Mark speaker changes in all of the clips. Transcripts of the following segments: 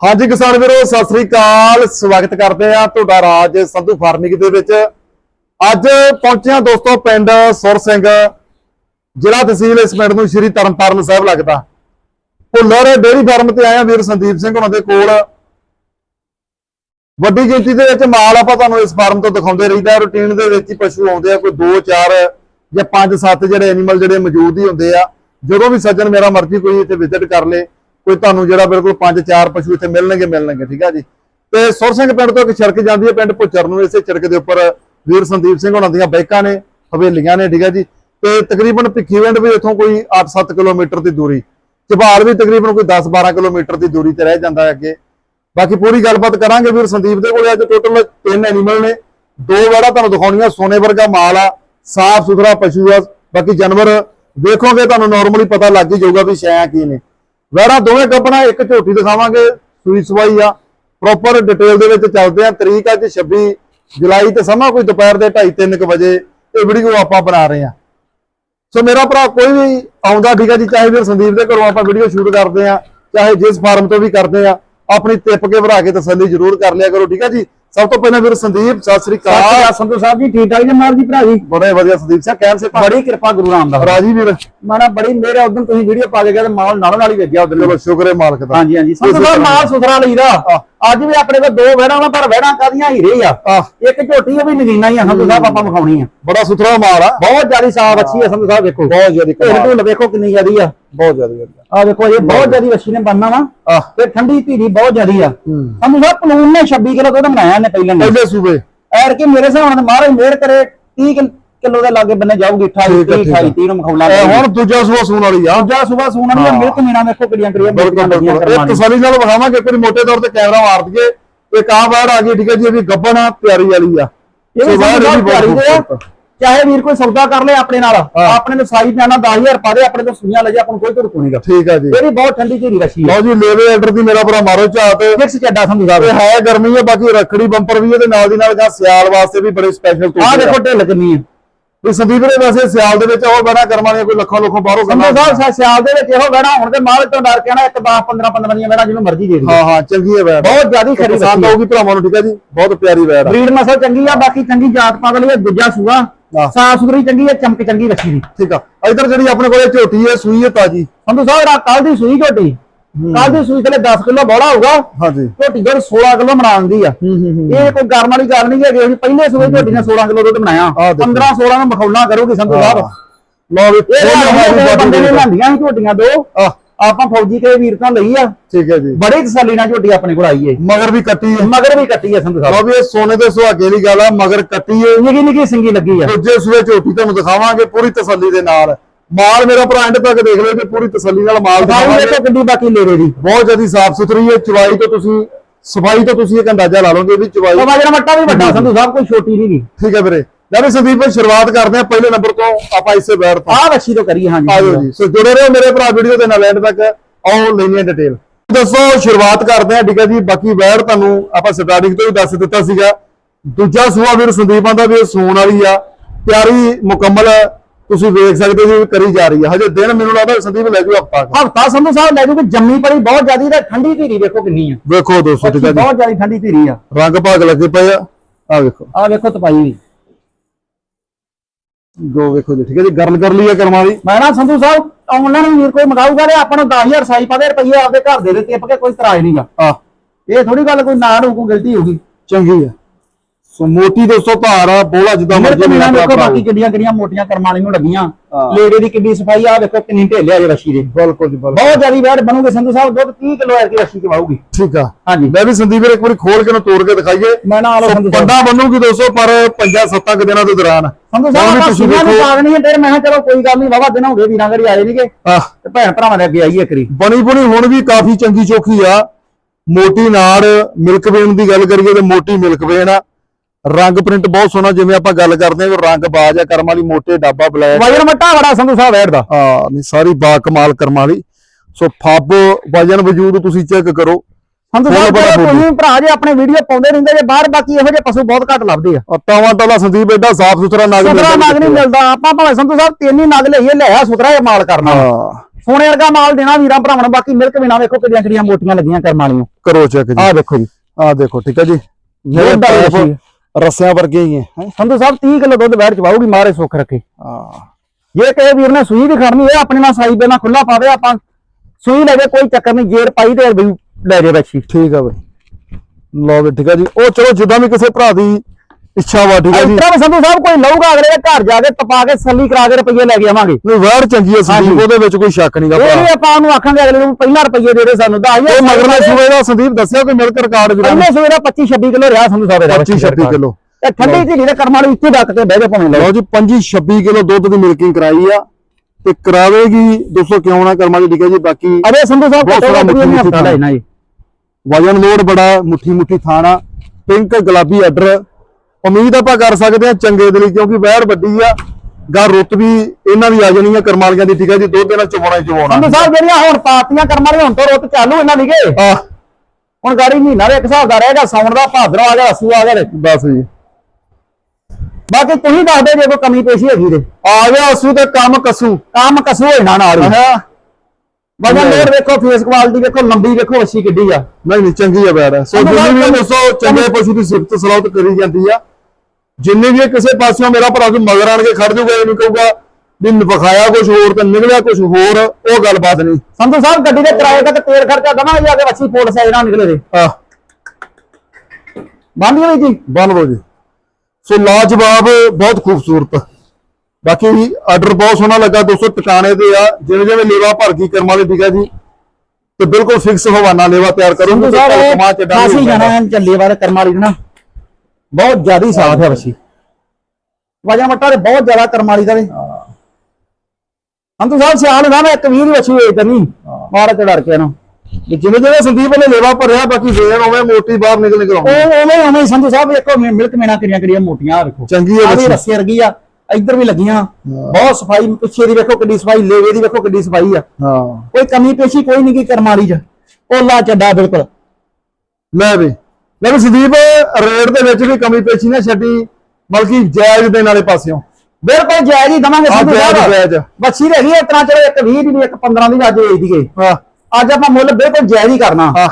Speaker 1: ਹਾਂਜੀ ਕਿਸਾਨ ਵੀਰੋ, ਸਤਿ ਸ੍ਰੀ ਅਕਾਲ। ਸਵਾਗਤ ਕਰਦੇ ਆ ਤੁਹਾਡਾ ਰਾਜ ਸੰਧੂ ਫਾਰਮਿੰਗ ਦੇ ਵਿੱਚ। ਅੱਜ ਪਹੁੰਚਿਆ ਦੋਸਤੋ ਪਿੰਡ ਸੁਰ ਸਿੰਘ, ਜ਼ਿਲ੍ਹਾ ਤਹਿਸੀਲ ਇਸ ਪਿੰਡ ਨੂੰ ਸ਼੍ਰੀ ਤਰਨਤਾਰਨ ਸਾਹਿਬ ਲੱਗਦਾ। ਭੁੱਲਰ ਡੇਅਰੀ ਫਾਰਮ ਤੇ ਆਇਆ ਵੀਰ ਸੰਦੀਪ ਸਿੰਘ ਉਹਨਾਂ ਦੇ ਕੋਲ। ਵੱਡੀ ਗਿਣਤੀ ਦੇ ਵਿੱਚ ਮਾਲ ਆਪਾਂ ਤੁਹਾਨੂੰ ਇਸ ਫਾਰਮ ਤੋਂ ਦਿਖਾਉਂਦੇ ਰਹੀਦਾ। ਰੂਟੀਨ ਦੇ ਵਿੱਚ ਹੀ ਪਸ਼ੂ ਆਉਂਦੇ ਆ, ਕੋਈ 2 4 ਜਾਂ 5 7 ਜਿਹੜੇ ਐਨੀਮਲ ਜਿਹੜੇ ਮੌਜੂਦ ਹੀ ਹੁੰਦੇ ਆ। ਜਦੋਂ ਵੀ ਸੱਜਣ ਮੇਰਾ ਮਰਜ਼ੀ ਕੋਈ ਇੱਥੇ ਵਿਜ਼ਿਟ ਕਰ ਲੇ। ਕੋਈ ਤੁਹਾਨੂੰ ਜਿਹੜਾ ਬਿਲਕੁਲ 5 4 ਪਸ਼ੂ ਇੱਥੇ ਮਿਲਣਗੇ ਮਿਲਣਗੇ, ਠੀਕ ਆ ਜੀ। ਤੇ ਸੁਰ ਸਿੰਘ ਪਿੰਡ ਤੋਂ ਇੱਕ ਸੜਕ ਜਾਂਦੀ ਹੈ, ਪਿੰਡ ਭੁੱਚਰ ਨੂੰ ਇਸੇ ਸੜਕ ਦੇ ਉੱਪਰ ਵੀਰ ਸੰਦੀਪ ਸਿੰਘ ਉਹਨਾਂ ਦੀਆਂ ਬਾਈਕਾਂ ਨੇ, ਹਵੇਲੀਆਂ ਨੇ, ਠੀਕ ਆ ਜੀ। ਤੇ ਤਕਰੀਬਨ ਭਿੱਖੀਵਿੰਡ ਵੀ ਇੱਥੋਂ ਕੋਈ 8-7 ਕਿਲੋਮੀਟਰ ਦੀ ਦੂਰੀ ਝਬਾਲ ਵੀ ਤਕਰੀਬਨ ਕੋਈ 10-12 ਕਿਲੋਮੀਟਰ ਦੀ ਦੂਰੀ ਤੇ ਰਹਿ ਜਾਂਦਾ ਹੈ ਅੱਗੇ। ਬਾਕੀ ਪੂਰੀ ਗੱਲਬਾਤ ਕਰਾਂਗੇ ਵੀਰ ਸੰਦੀਪ ਦੇ ਕੋਲੇ, ਅੱਜ ਟੋਟਲ ਤਿੰਨ ਐਨੀਮਲ ਨੇ। ਦੋ ਵੜਾ ਤੁਹਾਨੂੰ ਦਿਖਾਉਣੀਆਂ, ਸੋਨੇ ਵਰਗਾ ਮਾਲ ਆ ਸਾਫ਼ ਸੁਥਰਾ ਪਸ਼ੂ ਆ। ਬਾਕੀ ਜਾਨਵਰ ਵੇਖੋਗੇ, ਤੁਹਾਨੂੰ ਨਾਰਮਲੀ ਪਤਾ ਲੱਗ ਹੀ ਜਾਊਗਾ ਵੀ ਸ਼ੈ ਕੀ ਨੇ। ਵੜਾ ਦੋਵੇਂ ਗੱਬਣਾ ਇੱਕ ਝੋਟੀ ਦਿਖਾਵਾਂਗੇ, ਸੂਈ ਸਵਾਈ ਆ। ਪ੍ਰੋਪਰ ਡਿਟੇਲ ਦੇ ਵਿੱਚ ਚੱਲਦੇ ਆ। ਤਰੀਕ ਅੱਜ 26 ਜੁਲਾਈ ਤੇ ਸਮਾਂ ਕੋਈ ਦੁਪਹਿਰ ਦੇ 2:30 3 ਵਜੇ ਇਹ ਵੀਡੀਓ ਆਪਾਂ ਬਣਾ ਰਹੇ ਆ। ਸੋ ਮੇਰਾ ਭਰਾ ਕੋਈ ਵੀ ਆਉਂਦਾ ਠੀਕ ਆ ਜੀ, ਚਾਹੇ ਵੀਰ ਸੰਦੀਪ ਦੇ ਘਰੋਂ ਆਪਾਂ ਵੀਡੀਓ ਸ਼ੂਟ ਕਰਦੇ ਆ, ਚਾਹੇ ਜਿਸ ਫਾਰਮ ਤੋਂ ਵੀ ਕਰਦੇ ਆ, ਆਪਣੀ ਟਿਪ ਕੇ ਭਰਾ ਕੇ ਤਸੱਲੀ ਜ਼ਰੂਰ ਕਰ ਲਿਆ ਕਰੋ ਠੀਕ ਆ ਜੀ। ਸਭ ਤੋਂ ਪਹਿਲਾਂ ਵੀਰ ਸੰਦੀਪ ਸਤਿ ਸ੍ਰੀ ਅਕਾਲ।
Speaker 2: ਸੰਧੂ ਸਾਹਿਬ ਜੀ ਠੀਕ ਠਾਕ ਜੀ ਮਾਰ ਜੀ ਭਰਾ ਜੀ?
Speaker 1: ਬੜੇ ਵਧੀਆ ਸੰਦੀਪ ਸਿੰਘ ਕਹਿਣ ਸੇ
Speaker 2: ਬੜੀ ਕਿਰਪਾ ਗੁਰੂ ਰਾਮਦਾਸ
Speaker 1: ਰਾਜੀ ਵੀਰ।
Speaker 2: ਮਾਣਾ ਬੜੀ ਮੇਰੇ ਉਦੋਂ ਤੁਸੀਂ ਵੀਡੀਓ ਪਾ ਕੇ ਗਏ ਤੇ ਮਾਲ ਨਾਲੋਂ ਨਾਲ ਹੀ ਵੇਖਿਆ ਉਦੋਂ
Speaker 1: ਚਲੋ ਸ਼ੁਕਰ ਹੈ ਮਾਲਕ ਦਾ।
Speaker 2: ਹਾਂਜੀ ਹਾਂਜੀ। ਸੰਧੂ ਸਾਹਿਬ ਮਾਲ ਸੁਥਰਾ ਲਈਦਾ। ਅੱਜ ਵੀ ਆਪਣੇ ਕੋਲ ਦੋ ਵਹਿਣਾ ਵਾ ਪਰ ਵਹਿਣਾ ਕਾਦੀਆਂ ਹੀਰੇ ਆ।
Speaker 1: ਆਹ।
Speaker 2: ਇੱਕ ਝੋਟੀ ਉਹ ਵੀ ਨਗੀਨਾ ਹੀ ਆ ਸੰਧੂ ਸਾਹਿਬ ਆਪਾਂ ਵਿਖਾਉਣੀ ਆ।
Speaker 1: ਬੜਾ ਸੁਥਰਾ ਮਾਲ ਆ।
Speaker 2: ਬਹੁਤ ਜਿਆਦੀ ਸਾਫ਼ ਅੱਛੀ ਆ ਸੰਧੂ ਸਾਹਿਬ ਵੇਖੋ।
Speaker 1: ਬਹੁਤ ਜ਼ਿਆਦਾ ਕਮਾਲ।
Speaker 2: ਢੁੱਲ ਵੇਖੋ ਕਿੰਨੀ ਜਿਆਦੀ ਆ।
Speaker 1: ਬਹੁਤ ਜ਼ਿਆਦਾ
Speaker 2: ਆ। ਵੇਖੋ ਇਹ ਬਹੁਤ ਜਿਆਦੀ ਵੱਛੀ ਨੇ ਬੰਨਣਾ ਵਾ। ਤੇ ਠੰਡੀ ਧੀਰੀ ਬਹੁਤ ਜਿਆਦੀ ਆ।
Speaker 1: ਹੂੰ।
Speaker 2: ਸੰਧੂ ਸਾਹਿਬ ਪਲੂਨ ਨੇ 26 ਕਿਲੋ ਦੁੱਧ ਬਣਾਇਆ ਨੇ ਪਹਿਲਾਂ ਨੇ
Speaker 1: ਪਹਿਲੇ ਸੂਬੇ।
Speaker 2: ਐਰ ਕੇ ਮੇਰੇ ਹਿਸਾਬ ਨਾਲ ਮਹਾਰਾਜ ਮਿਹਰ ਕਰੇ 30 ਕਿਲੋ ਦੇ ਲਾਗੇ ਬੰਨੇ ਜਾਊਗੀ 28
Speaker 1: ਠੀਕ ਹੈ,
Speaker 2: 30
Speaker 1: ਠੀਕ ਹੈ।
Speaker 2: 28 30 ਨੂੰ ਮਖੌਲਾ
Speaker 1: ਇਹ ਹੁਣ ਦੂਜਾ ਸੂਆ ਸੂਣ ਵਾਲੀ ਆ।
Speaker 2: ਦੂਜਾ ਸਵੇਰ ਸੂਣਾ ਦੀ ਮਿਲਕ ਮੀਣਾ ਵੇਖੋ ਕਿੜੀਆਂ ਕਿੜੀਆਂ
Speaker 1: ਬਿਲਕੁਲ
Speaker 2: ਮਿਲਕਾਂ ਲੱਗੀਆਂ
Speaker 1: ਬਿਲਕੁਲ
Speaker 2: ਕਰਮਾਂ
Speaker 1: ਇੱਕ ਤਸੱਲੀ ਨਾਲ ਵਿਖਾਵਾਂਗੇ ਕੋਈ ਮੋਟੇ ਤੌਰ ਤੇ ਕੈਮਰਾ ਮਾਰ ਦਈਏ। ਇੱਕ ਆ ਬਾਹਰ ਆ ਗਈ ਠੀਕ ਹੈ ਜੀ ਇਹ ਵੀ ਗੱਬਣ ਆ ਪਿਆਰੀ ਵਾਲੀ ਆ।
Speaker 2: ਇਹ ਵੀ
Speaker 1: ਬਾਹਰ ਇਹਦੀ
Speaker 2: ਪਿਆਰੀ ਦੇ ਆ।
Speaker 1: ਆ।
Speaker 2: ਚਾਹੇ ਵੀਰ ਕੋਈ ਸੌਦਾ ਕਰ ਲੇ ਆਪਣੇ ਨਾਲ ਆਪਣੇ ਨੂੰ ਸਾਈ ਜਾਣਾ 10000 ਪਾ ਦੇ ਆਪਣੇ ਤੋਂ ਸੁਈਆਂ ਲੈ ਜਾ ਆਪਾਂ ਨੂੰ ਕੋਈ ਧੜਕੂ ਨਹੀਂਗਾ
Speaker 1: ਠੀਕ ਆ ਜੀ।
Speaker 2: ਇਹ ਵੀ ਬਹੁਤ ਠੰਡੀ ਝੀਰੀ ਰਸ਼ੀ ਹੈ
Speaker 1: ਲਓ ਜੀ ਲੇਵੇ ਆਰਡਰ ਦੀ ਮੇਰਾ ਭਰਾ ਮਾਰੋ ਝਾਤ।
Speaker 2: ਫਿਕਸ ਚੱਡਾ ਸਾਹਿਬ
Speaker 1: ਇਹ ਹੈ ਗਰਮੀ ਹੈ ਬਾਕੀ ਰੱਖੜੀ ਬੰਪਰ ਵੀ ਇਹਦੇ ਨਾਲ ਦੀ ਨਾਲ ਜਾਂ ਸਿਆਲ ਵਾਸਤੇ ਵੀ ਬੜੇ ਸਪੈਸ਼ਲ
Speaker 2: ਆਹ ਦੇਖੋ ਢਿੱਲ ਕਿੰਨੀ ਹੈ
Speaker 1: ਵੀ ਸੰਦੀਪ ਨੇ ਵੈਸੇ ਸਿਆਲ ਦੇ ਵਿੱਚ ਉਹ ਬੜਾ ਕਰਮਾਂ ਦੀਆਂ ਕੋਈ ਲੱਖਾਂ ਲੱਖਾਂ ਬਾਹਰੋਂ
Speaker 2: ਸੰਧੂ
Speaker 1: ਗੱਲਾਂ
Speaker 2: ਸਾਹਿਬ ਸਾ- ਸਿਆਲ ਦੇ ਵਿੱਚ ਇਹੋ ਵੜਾ ਹੁਣ ਤੇ ਮਾਲ ਤੋਂ ਡਰ ਕੇ ਨਾ ਇੱਕ 10 15 15 ਦੀਆਂ ਵੜਾ ਜਿਹਨੂੰ ਮਰਜ਼ੀ ਦੇ ਦੇ
Speaker 1: ਹਾਂ ਹਾਂ ਚੰਗੀ ਹੈ ਵੈੜ
Speaker 2: ਬਹੁਤ ਜ਼ਿਆਦੀ ਖਰੀ
Speaker 1: ਪਸੰਦ
Speaker 2: ਬੱਚੀ
Speaker 1: ਆਊਗੀ ਭਰਾਵਾਂ ਨੂੰ ਠੀਕ ਹੈ ਜੀ? ਬਹੁਤ ਪਿਆਰੀ ਵੈੜ ਆ।
Speaker 2: ਬਰੀਡ ਨਸਲ ਚੰਗੀ ਆ ਬਾਕੀ ਚੰਗੀ ਜਾਤ ਪਾਤ ਲਈ ਇਹ ਦੂਜਾ ਸੂਆ।
Speaker 1: ਹਾਂ।
Speaker 2: ਸਾਫ਼ ਸੁਥਰੀ ਚੰਗੀ ਹੈ ਚਮਕ ਚੰਗੀ ਰੱਖੀ ਦੀ।
Speaker 1: ਠੀਕ ਆ। ਇਧਰ ਜਿਹੜੀ ਆਪਣੇ ਕੋਲੇ ਝੋਟੀ ਹੈ ਸੂਈ ਹੈ ਤਾਜੀ।
Speaker 2: ਸੰਧੂ ਸਾਹਿਬ ਕੱਲ ਦੀ ਸੂਈ ਝੋਟੀ। ਕੱਲ ਦੀ ਸੂਈ ਥਲੇ 10 ਕਿਲੋ ਬੋਲਾ ਹੋਊਗਾ।
Speaker 1: ਹਾਂਜੀ।
Speaker 2: ਝੋਟੀ ਜਿਹੜੀ 16 ਕਿਲੋ ਬਣਾਉਂਦੀ ਆ। ਇਹ ਕੋਈ ਗਰਮ ਵਾਲੀ ਗੱਲ ਨਹੀਂ ਹੈਗੀ ਅਸੀਂ ਪਹਿਲੇ ਸੂਏ ਝੋਟੀ ਨੇ 16 ਕਿਲੋ ਦੁੱਧ ਬਣਾਇਆ।
Speaker 1: ਆਹ ਦੇਖੋ।
Speaker 2: 15 16 ਨੂੰ ਮਖੌਲਾ ਕਰੂਗੀ ਸੰਧੂ ਸਾਹਿਬ।
Speaker 1: ਲਓ ਵੀ
Speaker 2: ਇਹ ਬੰਦੇ ਨੇ ਲਾਂਦੀਆਂ ਸੀ ਝੋਟੀਆਂ ਦੋ। ਆਪਾਂ ਫੌਜੀ ਕੇ ਵੀਰ ਤੋਂ ਲਈ ਆ।
Speaker 1: ਠੀਕ ਹੈ ਜੀ।
Speaker 2: ਬੜੀ ਤਸੱਲੀ ਨਾਲ ਝੋਟੀ ਆਪਣੇ ਕੋਲ ਆਈ ਏ।
Speaker 1: ਮਗਰ ਵੀ ਕੱਟੀ ਹੈ
Speaker 2: ਮਗਰ ਵੀ ਕੱਟੀ ਆ ਸੰਧੂ ਸਾਹਿਬ।
Speaker 1: ਲਓ ਵੀ ਇਹ ਸੋਨੇ ਦੇ ਸੁਹਾਗੇ ਦੀ ਗੱਲ ਆ ਮਗਰ ਕੱਟੀ ਹੈ
Speaker 2: ਨਿੱਕੀ ਨਿੱਕੀ ਸਿੰਗੀ ਲੱਗੀ ਆ।
Speaker 1: ਦੂਜੇ ਸੂਏ ਝੋਟੀ ਤੁਹਾਨੂੰ ਦਿਖਾਵਾਂਗੇ ਪੂਰੀ ਤਸੱਲੀ ਦੇ ਨਾਲ। ਮਾਲ ਮੇਰਾ ਭਰਾ ਐਂਡ ਤੱਕ ਦੇਖ ਲਿਓ ਕਿ ਪੂਰੀ ਤਸੱਲੀ ਨਾਲ ਮਾਲ ਦਿਖਾਵਾਂਗੇ
Speaker 2: ਦੇਖੋ ਕਿੰਨੀ ਬਾਕੀ ਲੇਰੇ ਦੀ।
Speaker 1: ਬਹੁਤ ਜ਼ਿਆਦਾ ਸਾਫ਼ ਸੁਥਰੀ ਹੈ ਚਵਾਈ ਤੋਂ ਤੁਸੀਂ ਸਫ਼ਾਈ ਤੋਂ ਤੁਸੀਂ ਇੱਕ ਅੰਦਾਜ਼ਾ ਲਾ ਲਓਗੇ ਵੀ ਚਵਾਈ
Speaker 2: ਬਾਬਾ ਜਿਹੜਾ ਮੱਟਾ ਵੀ ਵੱਡਾ ਸੰਧੂ ਸਾਹਿਬ ਕੋਈ ਛੋਟੀ ਨਹੀਂ ਗੀ।
Speaker 1: ਠੀਕ ਹੈ ਵੀਰੇ। ਲੈ ਵੀ ਸੰਦੀਪ ਭਾਈ ਸ਼ੁਰੂਆਤ ਕਰਦੇ ਹਾਂ ਪਹਿਲੇ ਨੰਬਰ ਤੋਂ ਆਪਾਂ ਇਸੇ ਬੈਠ ਤੋਂ।
Speaker 2: ਆਹ ਵੱਛੀ ਤੋਂ ਕਰੀਏ ਹਾਂਜੀ।
Speaker 1: ਆਜੋ ਜੀ। ਸੋ ਜੁੜੇ ਰਹੋ ਮੇਰੇ ਭਰਾ ਵੀਡੀਓ ਦੇ ਨਾਲ ਐਂਡ ਤੱਕ ਆਓ ਲੈਣੀ ਡਿਟੇਲ ਦੱਸੋ ਸ਼ੁਰੂਆਤ ਕਰਦੇ ਹਾਂ ਠੀਕ ਹੈ ਜੀ। ਬਾਕੀ ਵੈੜ ਤੁਹਾਨੂੰ ਆਪਾਂ ਸਟਾਰਟਿੰਗ ਤੋਂ ਹੀ ਦੱਸ ਦਿੱਤਾ ਸੀਗਾ। ਦੂਜਾ ਸੂਆ ਵੀਰ ਸੰਦੀਪਾਂ ਦਾ ਵੀ ਸੂਣ ਵਾਲੀ ਆ। ਪਿਆਰੀ ਮੁਕੰਮਲ ਤੁਸੀਂ ਵੇਖ ਸਕਦੇ ਹੋ ਵੀ ਕਰੀ ਜਾ ਰਹੀ ਆ ਹਜੇ ਦਿਨ ਮੈਨੂੰ ਲੱਗਦਾ ਸੰਦੀਪ ਲੈ ਜੂ ਹਫਤਾ
Speaker 2: ਹਫਤਾ ਸੰਧੂ ਸਾਹਿਬ ਲੈ ਜੂਗੀ ਜੰਮੀ ਪੜੀ ਬਹੁਤ ਜ਼ਿਆਦੀ ਤੇ ਠੰਡੀ ਧੀਰੀ ਵੇਖੋ ਕਿੰਨੀ ਆ।
Speaker 1: ਵੇਖੋ ਦੋਸਤੋ ਠੀਕ ਹੈ ਜੀ।
Speaker 2: ਬਹੁਤ ਜ਼ਿਆਦੀ ਠੰਡੀ ਧੀਰੀ ਆ।
Speaker 1: ਰੰਗ ਭਾਗ ਲੱਗੇ ਪਏ ਆ। ਆ ਵੇਖੋ।
Speaker 2: ਆ ਵੇਖੋ ਤਪਾਈ ਵੀ।
Speaker 1: ਗੋ ਵੇਖੋ ਜੀ ਠੀਕ ਹੈ ਜੀ। ਗਰਲ ਕਰ ਲਈ ਆ ਕਰਮਾਂ ਦੀ।
Speaker 2: ਮੈਂ ਨਾ ਸੰਧੂ ਸਾਹਿਬ ਆਨਲਾਈਨ ਵੀਰ ਕੋਈ ਮੰਗਾਊਗਾ ਤੇ ਆਪਾਂ ਨੂੰ 10000 ਸਾਈ ਪਾਦੇ ਰੁਪਈਏ ਆਪਦੇ ਘਰ ਦੇ ਦੇ ਟਿਪ ਕੇ ਕੋਈ ਇਤਰਾਜ਼ ਨਹੀਂਗਾ
Speaker 1: ਆ।
Speaker 2: ਇਹ ਥੋੜੀ ਗੱਲ ਕੋਈ ਨਾ ਨੂੰ ਕੋਈ ਗਲਤੀ ਹੋਊਗੀ
Speaker 1: ਚੰਗੀ ਆ ਸੋ ਮੋਟੀ ਦੋਸਤੋ ਧਾਰ ਆ ਬੋਲਾ ਜਿੱਦਾਂ
Speaker 2: ਮੇਰੇ
Speaker 1: ਮਰਜ਼ੀ ਮੇਰਾ
Speaker 2: ਵੇਖੋ
Speaker 1: ਭਰਾ
Speaker 2: ਬਾਕੀ ਕਿੱਡੀਆਂ ਕਿੱਡੀਆਂ ਮੋਟੀਆਂ ਕਰਮਾਲੀ ਨੂੰ ਲੱਗੀਆਂ। ਲੇੜੇ ਦੀ ਕਿੱਡੀ ਸਫ਼ਾਈ ਆ ਵੇਖੋ ਕਿੰਨੀ ਢੇਲਿਆ ਜੇ ਰਸ਼ੀ ਦੇ।
Speaker 1: ਬਿਲਕੁਲ ਜੀ ਬਿਲਕੁਲ।
Speaker 2: ਬਹੁਤ ਜ਼ਿਆਦੀ ਵੈੜ ਬਣੂਗੇ ਸੰਧੂ ਸਾਹਿਬ ਦੁੱਧ 30 ਕਿਲੋ ਐਰ ਦੀ ਰਸ਼ੀ ਚਵਾਊਗੀ
Speaker 1: ਠੀਕ ਆ।
Speaker 2: ਹਾਂਜੀ।
Speaker 1: ਮੈਂ ਵੀ ਸੰਦੀਪ ਵੀਰ ਇੱਕ ਵਾਰੀ ਖੋਲ ਕੇ ਨਾ ਤੋੜ ਕੇ ਦਿਖਾਈਏ।
Speaker 2: ਮੈਂ ਨਾ ਆਲੋ ਸੰਧੂ ਸਾਹਿਬ
Speaker 1: ਪੰਡਾ ਬਣੂਗੀ ਦੋਸਤੋ ਪਰ 5-7 ਕੁ ਦਿਨਾਂ ਦੇ ਦੌਰਾਨ।
Speaker 2: ਸੰਧੂ ਸਾਹਿਬ
Speaker 1: ਤੁਸੀਂ
Speaker 2: ਤੁਸੀਂ ਨੂੰ। ਪਾਗਣੀ ਹੈ ਫਿਰ ਮੈਂ ਕਿਹਾ ਚਲੋ ਕੋਈ ਗੱਲ ਨਹੀਂ ਵਾਵਾ ਦਿਨ ਹੋ ਗਏ ਵੀਰਾਂ ਘੜੀ ਆਏ ਨਹੀਂਗੇ ਤੇ ਭੈਣ ਭਰਾਵਾਂ ਦੇ ਅੱਗੇ ਆਈਏ ਕਰੀ
Speaker 1: ਬਣੀ ਬੁਣੀ ਹੁਣ ਵੀ ਕਾਫੀ ਚੰਗੀ ਚੋਖੀ ਆ। ਮੋਟੀ ਨਾੜ ਮਿਲਕ ਵੇਨ ਦੀ ਗੱਲ ਕਰੀਏ ਤੇ ਮੋਟੀ ਮਿਲਕ ਵੇਨ ਆ। ਰੰਗ ਪ੍ਰਿੰਟ ਬਹੁਤ ਸੋਹਣਾ ਜਿਵੇਂ ਆਪਾਂ ਗੱਲ ਕਰਦੇ ਹਾਂ ਰੰਗ ਬਾਜ ਆ ਕਰਮ ਵਾਲੀ ਮੋਟੇ ਡੱਬਾ ਬਲੈਕ
Speaker 2: ਵਜਨ ਮੱਟਾ ਬੜਾ ਸੰਧੂ ਸਾਹਿਬ ਵੈੜ ਦਾ।
Speaker 1: ਹਾਂ ਨਹੀਂ ਸਾਰੀ ਬਾ ਕਮਾਲ ਕਰਮ ਵਾਲੀ। ਸੋ ਫੱਬ ਵਜਨ ਵਜੂਦ ਤੁਸੀਂ ਚੈੱਕ ਕਰੋ।
Speaker 2: ਸੰਧੂ ਸਾਹਿਬ। ਤੁਸੀਂ ਭਰਾ ਜੇ ਆਪਣੇ ਵੀਡੀਓ ਪਾਉਂਦੇ ਰਹਿੰਦੇ ਜੇ ਬਾਹਰ ਬਾਕੀ ਇਹੋ ਜਿਹੇ ਪਸ਼ੂ ਬਹੁਤ ਘੱਟ ਲੱਭਦੇ ਆ।
Speaker 1: ਤਾਵਾਂ ਤਾਲਾ ਸੰਦੀਪ ਐਡਾ ਸਾਫ਼ ਸੁਥਰਾ ਨਗ ਮਿਲਦਾ
Speaker 2: ਨਗ ਨਹੀਂ ਮਿਲਦਾ। ਆਪਾਂ ਭਾਵੇਂ ਸੰਧੂ ਸਾਹਿਬ ਤਿੰਨ ਹੀ ਨਗ ਲਈਏ ਲਿਆ ਸੁਧਰਾ ਇਹ ਮਾਲ ਕਰਨਾ।
Speaker 1: ਹਾਂ।
Speaker 2: ਸੋਨੇ ਵਰਗਾ ਮਾਲ ਦੇਣਾ ਵੀਰਾਂ ਭਰਾਵਾਂ ਨੂੰ ਬਾਕੀ ਮਿਲਕ ਬਿਨਾ ਵੇਖੋ ਕਿੰਨੀਆਂ ਕਿੰਨੀਆਂ ਮੋਟੀਆਂ ਲੱਗੀਆਂ ਕਰਮਾਂ ਵਾਲੀਆਂ।
Speaker 1: ਕਰੋ ਚੈੱਕ ਜੀ।
Speaker 2: ਆਹ ਦੇਖੋ ਜੀ।
Speaker 1: ਆਹ ਦੇਖੋ ਠੀਕ ਹੈ ਜੀ।
Speaker 2: ਜਿਹੜੇ
Speaker 1: ਰਸਿਆਂ ਵਰਗੇ ਹੀ ਹੈ?
Speaker 2: ਸੰਧੂ ਸਾਹਿਬ 30 ਕਿਲੋ ਦੁੱਧ ਬੈਠ ਚਵਾਉਗੀ ਮਾਰੇ ਸੁੱਖ ਰੱਖੇ।
Speaker 1: ਹਾਂ।
Speaker 2: ਜੇ ਕਿਸੇ ਵੀਰ ਨੇ ਸੂਈ ਵੀ ਖੜਨੀ ਹੈ ਆਪਣੇ ਨਾਲ ਸਾਈ ਪਹਿਲਾਂ ਖੁੱਲਾ ਪਾਵੇ ਆਪਾਂ ਸੂਈ ਲੈ ਜੇ ਕੋਈ ਚੱਕਰ ਨਹੀਂ ਜੇਰ ਪਾਈ ਤੇ ਵੀ ਲੈ ਜੇ ਬੱਚੀ
Speaker 1: ਠੀਕ ਆ ਬਈ। ਲਓ ਵੀ ਠੀਕ ਆ ਜੀ। ਉਹ ਚਲੋ ਜਿੱਦਾਂ ਵੀ ਕਿਸੇ ਭਰਾ ਦੀ ਇੱਛਾ ਵਾ ਠੀਕ ਆ ਜੀ।
Speaker 2: ਇਤਰਾ ਵੀ ਸੰਧੂ ਸਾਹਿਬ ਕੋਈ ਲਊਗਾ ਅਗਲੇ ਦੇ ਘਰ ਜਾ ਕੇ ਤਪਾ ਕੇ ਸੱਲੀ ਕਰਾ ਕੇ ਰੁਪਈਏ ਲੈ ਕੇ ਆਵਾਂਗੇ।
Speaker 1: ਨਹੀਂ ਵੈਰ ਚੰਗੀ ਆ ਸੰਦੀਪ। ਉਹਦੇ ਵਿੱਚ ਕੋਈ ਸ਼ੱਕ ਨਹੀਂਗਾ
Speaker 2: ਇਹ ਵੀ ਆਪਾਂ ਉਹਨੂੰ ਆਖਾਂਗੇ ਅਗਲੇ ਨੂੰ ਪਹਿਲਾਂ ਰੁਪਈਏ ਦੇ ਦੇ ਸਾਨੂੰ 10000
Speaker 1: ਉਹ ਮਗਰਲੇ ਸੂਏ ਦਾ। ਸੰਦੀਪ ਦੱਸਿਆ ਕੋਈ ਮਿਲਕ ਰਿਕਾਰਡ ਜਿਹੜਾ
Speaker 2: ਪਹਿਲੇ ਸੂਏ ਦਾ 25 26 ਕਿਲੋ ਰਿਹਾ ਸੰਧੂ ਸਾਹਿਬ ਦਾ
Speaker 1: 25 26 ਕਿਲੋ।
Speaker 2: ਤੇ ਠੰਡੀ ਢੀਲੀ ਦੇ ਕਰਮਾਂ ਨੂੰ ਇੱਥੇ ਡੱਕ ਕੇ ਬਹਿ ਜਾ ਭਾਵੇਂ ਲਓ
Speaker 1: ਜੀ 25 26 ਕਿਲੋ ਦੁੱਧ ਦੀ ਮਿਲਕਿੰਗ ਕਰਾਈ ਆ ਤੇ ਕਰਾਵੇਗੀ ਦੋਸਤੋ ਕਿਉਂ ਨਾ ਕਰਮਾ ਜੀ ਠੀਕ ਹੈ ਜੀ ਬਾਕੀ
Speaker 2: ਅਰੇ ਸੰਧੂ ਸਾਹਿਬ ਵੀ
Speaker 1: ਮੁੱਠੀ
Speaker 2: ਨਹੀਂ
Speaker 1: ਮੁੱਠੀ
Speaker 2: ਜੀ।
Speaker 1: ਵਜਨ ਲੋਡ ਬੜਾ ਮੁੱਠੀ ਮੁੱਠੀ ਥਾਣਾ ਪਿੰਕ ਗੁਲਾਬੀ ਆਰਡਰ ਉਮੀਦ ਆਪਾਂ ਕਰ ਸਕਦੇ ਹਾਂ ਚੰਗੇ ਦੇ ਲਈ ਕਿਉਂਕਿ ਵਹਿੜ ਵੱਡੀ ਆ ਗਾ ਰੁੱਤ ਵੀ ਇਹਨਾਂ ਦੀ ਆ ਜਾਣੀ ਆ ਕਰਮਾਂ ਵਾਲੀਆਂ ਦੀ ਠੀਕ ਹੈ ਜੀ ਦੁੱਧ ਇਹਨਾਂ ਚਵਾਉਣਾ ਹੀ ਚਵਾਉਣਾ।
Speaker 2: ਸੰਧੂ ਸਾਹਿਬ ਜਿਹੜੀਆਂ ਹੁਣ ਪਾਤੀਆਂ ਕਰਮਾਂ ਵਾਲੀਆਂ ਹੁਣ ਤੋਂ ਰੁੱਤ ਚਾਲੂ ਇਹਨਾਂ ਦੀ ਕੇ?
Speaker 1: ਆਹ।
Speaker 2: ਹੁਣ ਗਾੜੀ ਮਹੀਨਾ ਦੇ ਇੱਕ ਹਿਸਾਬ ਦਾ ਰਹੇਗਾ ਸੌਣ ਦਾ ਭਾਦਰੋਂ ਆ ਗਿਆ ਅਸੂ ਆ ਗਿਆ।
Speaker 1: ਬਸ ਜੀ।
Speaker 2: ਬਾਕੀ ਤੁਸੀਂ ਦੱਸ ਦਿਓ ਜੇ ਕੋਈ ਕਮੀ ਪੇਸ਼ੀ ਹੈਗੀ ਤੇ।
Speaker 1: ਆ ਗਿਆ ਅਸੂ ਤੇ ਕੰਮ ਕਸੂ।
Speaker 2: ਕੰਮ ਕਸੂ ਹੋਣਾ ਨਾਲ ਹੀ। ਵਜਨ ਲੋਡ ਵੇਖੋ ਫੇਸ ਕੁਆਲਿਟੀ ਵੇਖੋ ਲੰਬੀ ਵੇਖੋ ਅੱਛੀ ਕਿੱਡੀ ਆ।
Speaker 1: ਨਹੀਂ ਨਹੀਂ ਚੰਗੀ ਆ ਬੈੜ ਸੋ ਵੀ ਦੋਸਤੋ ਚੰਗੇ ਪਸ਼ੂ ਦੀ ਸਿਫਤ ਸਲਾਹਤ ਕਰੀ ਜਾਂਦੀ ਆ। ਜਿੰਨੀ ਵੀ ਕਿਸੇ ਪਾਸਿਓਂ ਮੇਰਾ ਭਰਾ ਕੋਈ ਮਗਰ ਆਣ ਕੇ ਖੜ ਜਾਊਗਾ ਇਹ ਨਹੀਂ ਕਹੂਗਾ ਵੀ ਵਿਖਾਇਆ ਕੁਝ ਹੋਰ ਤੇ ਨਿਕਲਿਆ ਕੁਝ ਹੋਰ ਉਹ ਗੱਲਬਾਤ ਨਹੀਂ।
Speaker 2: ਸੰਧੂ ਸਾਹਿਬ ਗੱਡੀ ਦੇ ਕਿਰਾਏ ਤੱਕ ਤੇਲ ਖਰਚਾ ਦਵਾਂਗੇ ਜਾ ਕੇ ਵੱਛੀ ਫੋਟ ਸਾਈਡ ਨਾਲ ਨਿਕਲੇ ਦੇ
Speaker 1: ਆ
Speaker 2: ਬੰਦ ਗਈ ਜੀ?
Speaker 1: ਬਣ ਲਓ ਜੀ ਸੋ ਲਾਜਵਾਬ ਬਹੁਤ ਖੂਬਸੂਰਤ। ਬਾਕੀ ਆਰਡਰ ਬਹੁਤ ਸੋਹਣਾ ਲੱਗਾ ਦੋਸਤੋ ਟਿਕਾਣੇ ਤੇ ਆ। ਜਿਵੇਂ ਜਿਵੇਂ ਲੇਵਾ ਭਰ ਗਈ ਕਰਮਾਂ ਦੇ ਠੀਕ ਹੈ ਜੀ ਤੇ ਬਿਲਕੁਲ ਫਿਕਸ ਹਵਾਨਾ ਲੇਵਾ ਤਿਆਰ ਕਰੋ।
Speaker 2: ਸੰਧੂ ਸਾਹਿਬ ਖਾਸੀ ਜਾਣਾ ਐਨ ਚੱਲੇ ਵਾਲੇ ਕਰਮਾਂ ਵਾਲੀ ਨਾ ਬਹੁਤ ਜ਼ਿਆਦੀ ਸਾਥ ਹੈ ਵੱਛੀ ਵਜਾ ਮੱਟਾ ਤੇ ਬਹੁਤ ਜ਼ਿਆਦਾ ਕਰਮਾਂ ਵਾਲੀ ਦਾ ਤੇ ਸੰਧੂ ਸਾਹਿਬ ਸਿਆਲ ਨਾ ਮੈਂ ਇੱਕ ਵੀਰ ਵੱਛੀ ਵੇਚਦਾ ਨਹੀਂ ਮਾਰਾ ਡਰ ਕੇ ਨਾ।
Speaker 1: ਜਿਵੇਂ ਜਿਵੇਂ ਸੰਦੀਪ ਨੇ ਲੇਵਾ ਭਰਿਆ ਬਾਕੀ ਵੇਰ ਉਵੇਂ ਮੋਟੀ ਬਾਹਰ ਨਿਕਲ ਨਿਕਲ
Speaker 2: ਉਹ ਉਵੇਂ ਉਵੇਂ ਹੀ ਸੰਧੂ ਸਾਹਿਬ ਮਿ- ਮਿਲਕ ਮੇਣਾ ਕਿੰਨੀਆਂ ਕਿੰਨੀਆਂ ਮੋਟੀਆਂ ਵੇਖੋ।
Speaker 1: ਚੰਗੀ ਹੈ
Speaker 2: ਆ ਵੀ
Speaker 1: ਵੱਛੀ।
Speaker 2: ਰੱਸੇ ਵਰਗੀ ਆ। ਇੱਧਰ ਵੀ ਲੱਗੀਆਂ। ਬਹੁਤ ਸਫ਼ਾਈ ਪਿੱਛੇ ਦੀ ਵੇਖੋ ਕਿੱਡੀ ਸਫ਼ਾਈ ਲੇਵੇ ਦੀ ਵੇਖੋ ਕਿੱਡੀ ਸਫ਼ਾਈ ਆ।
Speaker 1: ਹਾਂ।
Speaker 2: ਕੋਈ ਕਮੀ ਪੇਸ਼ੀ ਕੋਈ ਨਹੀਂ ਕੀ ਕਰਮ ਵਾਲੀ ਚ। ਓਲਾ ਚੱਡਾ ਬਿਲਕੁਲ।
Speaker 1: ਲੈ ਵੀ। ਲੈ ਵੀ ਸੰਦੀਪ ਰੇਟ ਦੇ ਵਿੱਚ ਵੀ ਕਮੀ ਪੇਸ਼ੀ ਨਾ ਛੱਡੀ ਬਲਕਿ ਜਾਇਜ਼ ਦੇਣ ਵਾਲੇ ਪਾਸਿਓਂ।
Speaker 2: ਬਿਲਕੁਲ ਜਾਇਜ਼ ਹੀ ਦਵਾਂਗੇ ਸੰਧੂ
Speaker 1: ਜਾਇਜ਼।
Speaker 2: ਬੱਚੀ ਰਹੀ ਹੈ ਇਤਨਾ ਚਲੋ ਇੱਕ 20 ਦੀ ਇੱਕ 15 ਦੀ ਅੱਜ ਵੇਚ ਦੀਏ
Speaker 1: ਹਾਂ।
Speaker 2: ਅੱਜ ਆਪਾਂ ਮੁੱਲ ਬਿਲਕੁਲ ਜਾਇਜ਼ ਹੀ ਕਰਨਾ।
Speaker 1: ਹਾਂ।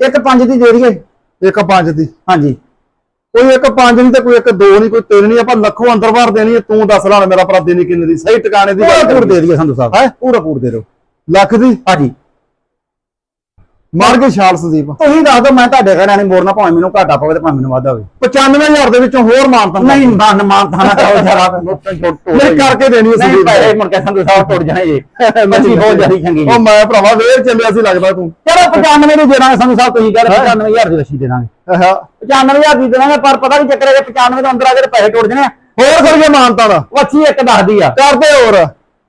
Speaker 2: ਇੱਕ 5 ਦੀ ਦੇ ਦਈਏ।
Speaker 1: ਇੱਕ ਪੰਜ ਦੀ।
Speaker 2: ਹਾਂਜੀ।
Speaker 1: ਕੋਈ ਇੱਕ ਪੰਜ ਨਹੀਂ ਤੇ ਕੋਈ ਇੱਕ ਦੋ ਨਹੀਂ ਕੋਈ ਤਿੰਨ ਨਹੀਂ ਆਪਾਂ ਲੱਖੋਂ ਅੰਦਰ ਬਾਹਰ ਦੇਣੀ ਹੈ। ਤੂੰ ਦੱਸ ਲਾ ਮੇਰਾ ਭਰਾ ਦੇਣੀ ਕਿੰਨੇ ਦੀ? ਸਹੀ ਟਿਕਾਣੇ ਦੀ
Speaker 2: ਪੂਰਾ
Speaker 1: ਗੱਲ
Speaker 2: ਪੂਰ। ਦੇ ਦਈਏ ਸੰਧੂ ਸਾਹਿਬ।
Speaker 1: ਹੈਂ?
Speaker 2: ਪੂਰਾ ਪੂਰ ਦੇ ਦਿਓ।
Speaker 1: ਲੱਖ ਦੀ?
Speaker 2: ਹਾਂਜੀ।
Speaker 1: ਮਾਰ ਕੇ ਛਾਲ ਸੰਦੀਪ।
Speaker 2: ਤੁਸੀਂ ਦੱਸ ਦਿਓ ਮੈਂ ਤੁਹਾਡੇ ਘਰਾਂ ਨਹੀਂ ਮੋੜਨਾ ਭਾਵੇਂ ਮੈਨੂੰ ਘਾਟਾ ਪਵੇ ਤੇ ਭਾਵੇਂ ਮੈਨੂੰ ਵਾਧਾ ਹੋਵੇ।
Speaker 1: 95000 ਦੇ ਵਿੱਚੋਂ ਹੋਰ ਮਾਨਤਾ
Speaker 2: ਨਹੀਂ ਮਾਨ ਮਾਨ ਥਾਣਾ ਕਰੋ ਜਰਾ।
Speaker 1: ਮੇਰੇ ਕਰਕੇ ਦੇਣੀ ਹੈ
Speaker 2: ਨਹੀਂ
Speaker 1: ਸੰਦੀਪ
Speaker 2: ਪੈਸੇ ਮੁੜ ਕੇ ਸੰਧੂ ਸਾਹਿਬ ਟੁੱਟ ਜਾਣੇ ਜੀ ਬੱਚੀ ਬਹੁਤ ਜ਼ਿਆਦਾ ਚੰਗੀ ਜੀ।
Speaker 1: ਉਹ ਮੈਂ ਭਰਾਵਾ ਵੇਰ ਚੱਲਿਆ ਸੀ ਲੱਗਦਾ ਤੂੰ।
Speaker 2: ਚਲੋ 95 ਦੀ ਦੇ ਦਾਂਗੇ ਸੰਧੂ ਸਾਹਿਬ ਤੁਸੀਂ ਕਹਿੰਦੇ 95000 ਦੀ ਰੱਸੀ ਦੇ ਦਾਂਗੇ।
Speaker 1: ਆਹਾ
Speaker 2: 95000 ਦੀ ਦੇ ਦਾਂਗੇ ਪਰ ਪਤਾ ਨਹੀਂ ਚੱਕਰ ਹੈ 95 ਦੇ ਅੰਦਰ ਆ ਕੇ ਪੈਸੇ ਟੁੱਟ ਜਾਣੇ।
Speaker 1: ਹੋਰ ਕਰੀਏ ਮਾਨਤਾ ਦਾ
Speaker 2: ਵੱਛੀ ਇੱਕ ਦੱਸਦੀ ਆ।
Speaker 1: ਕਰਦੇ ਹੋਰ।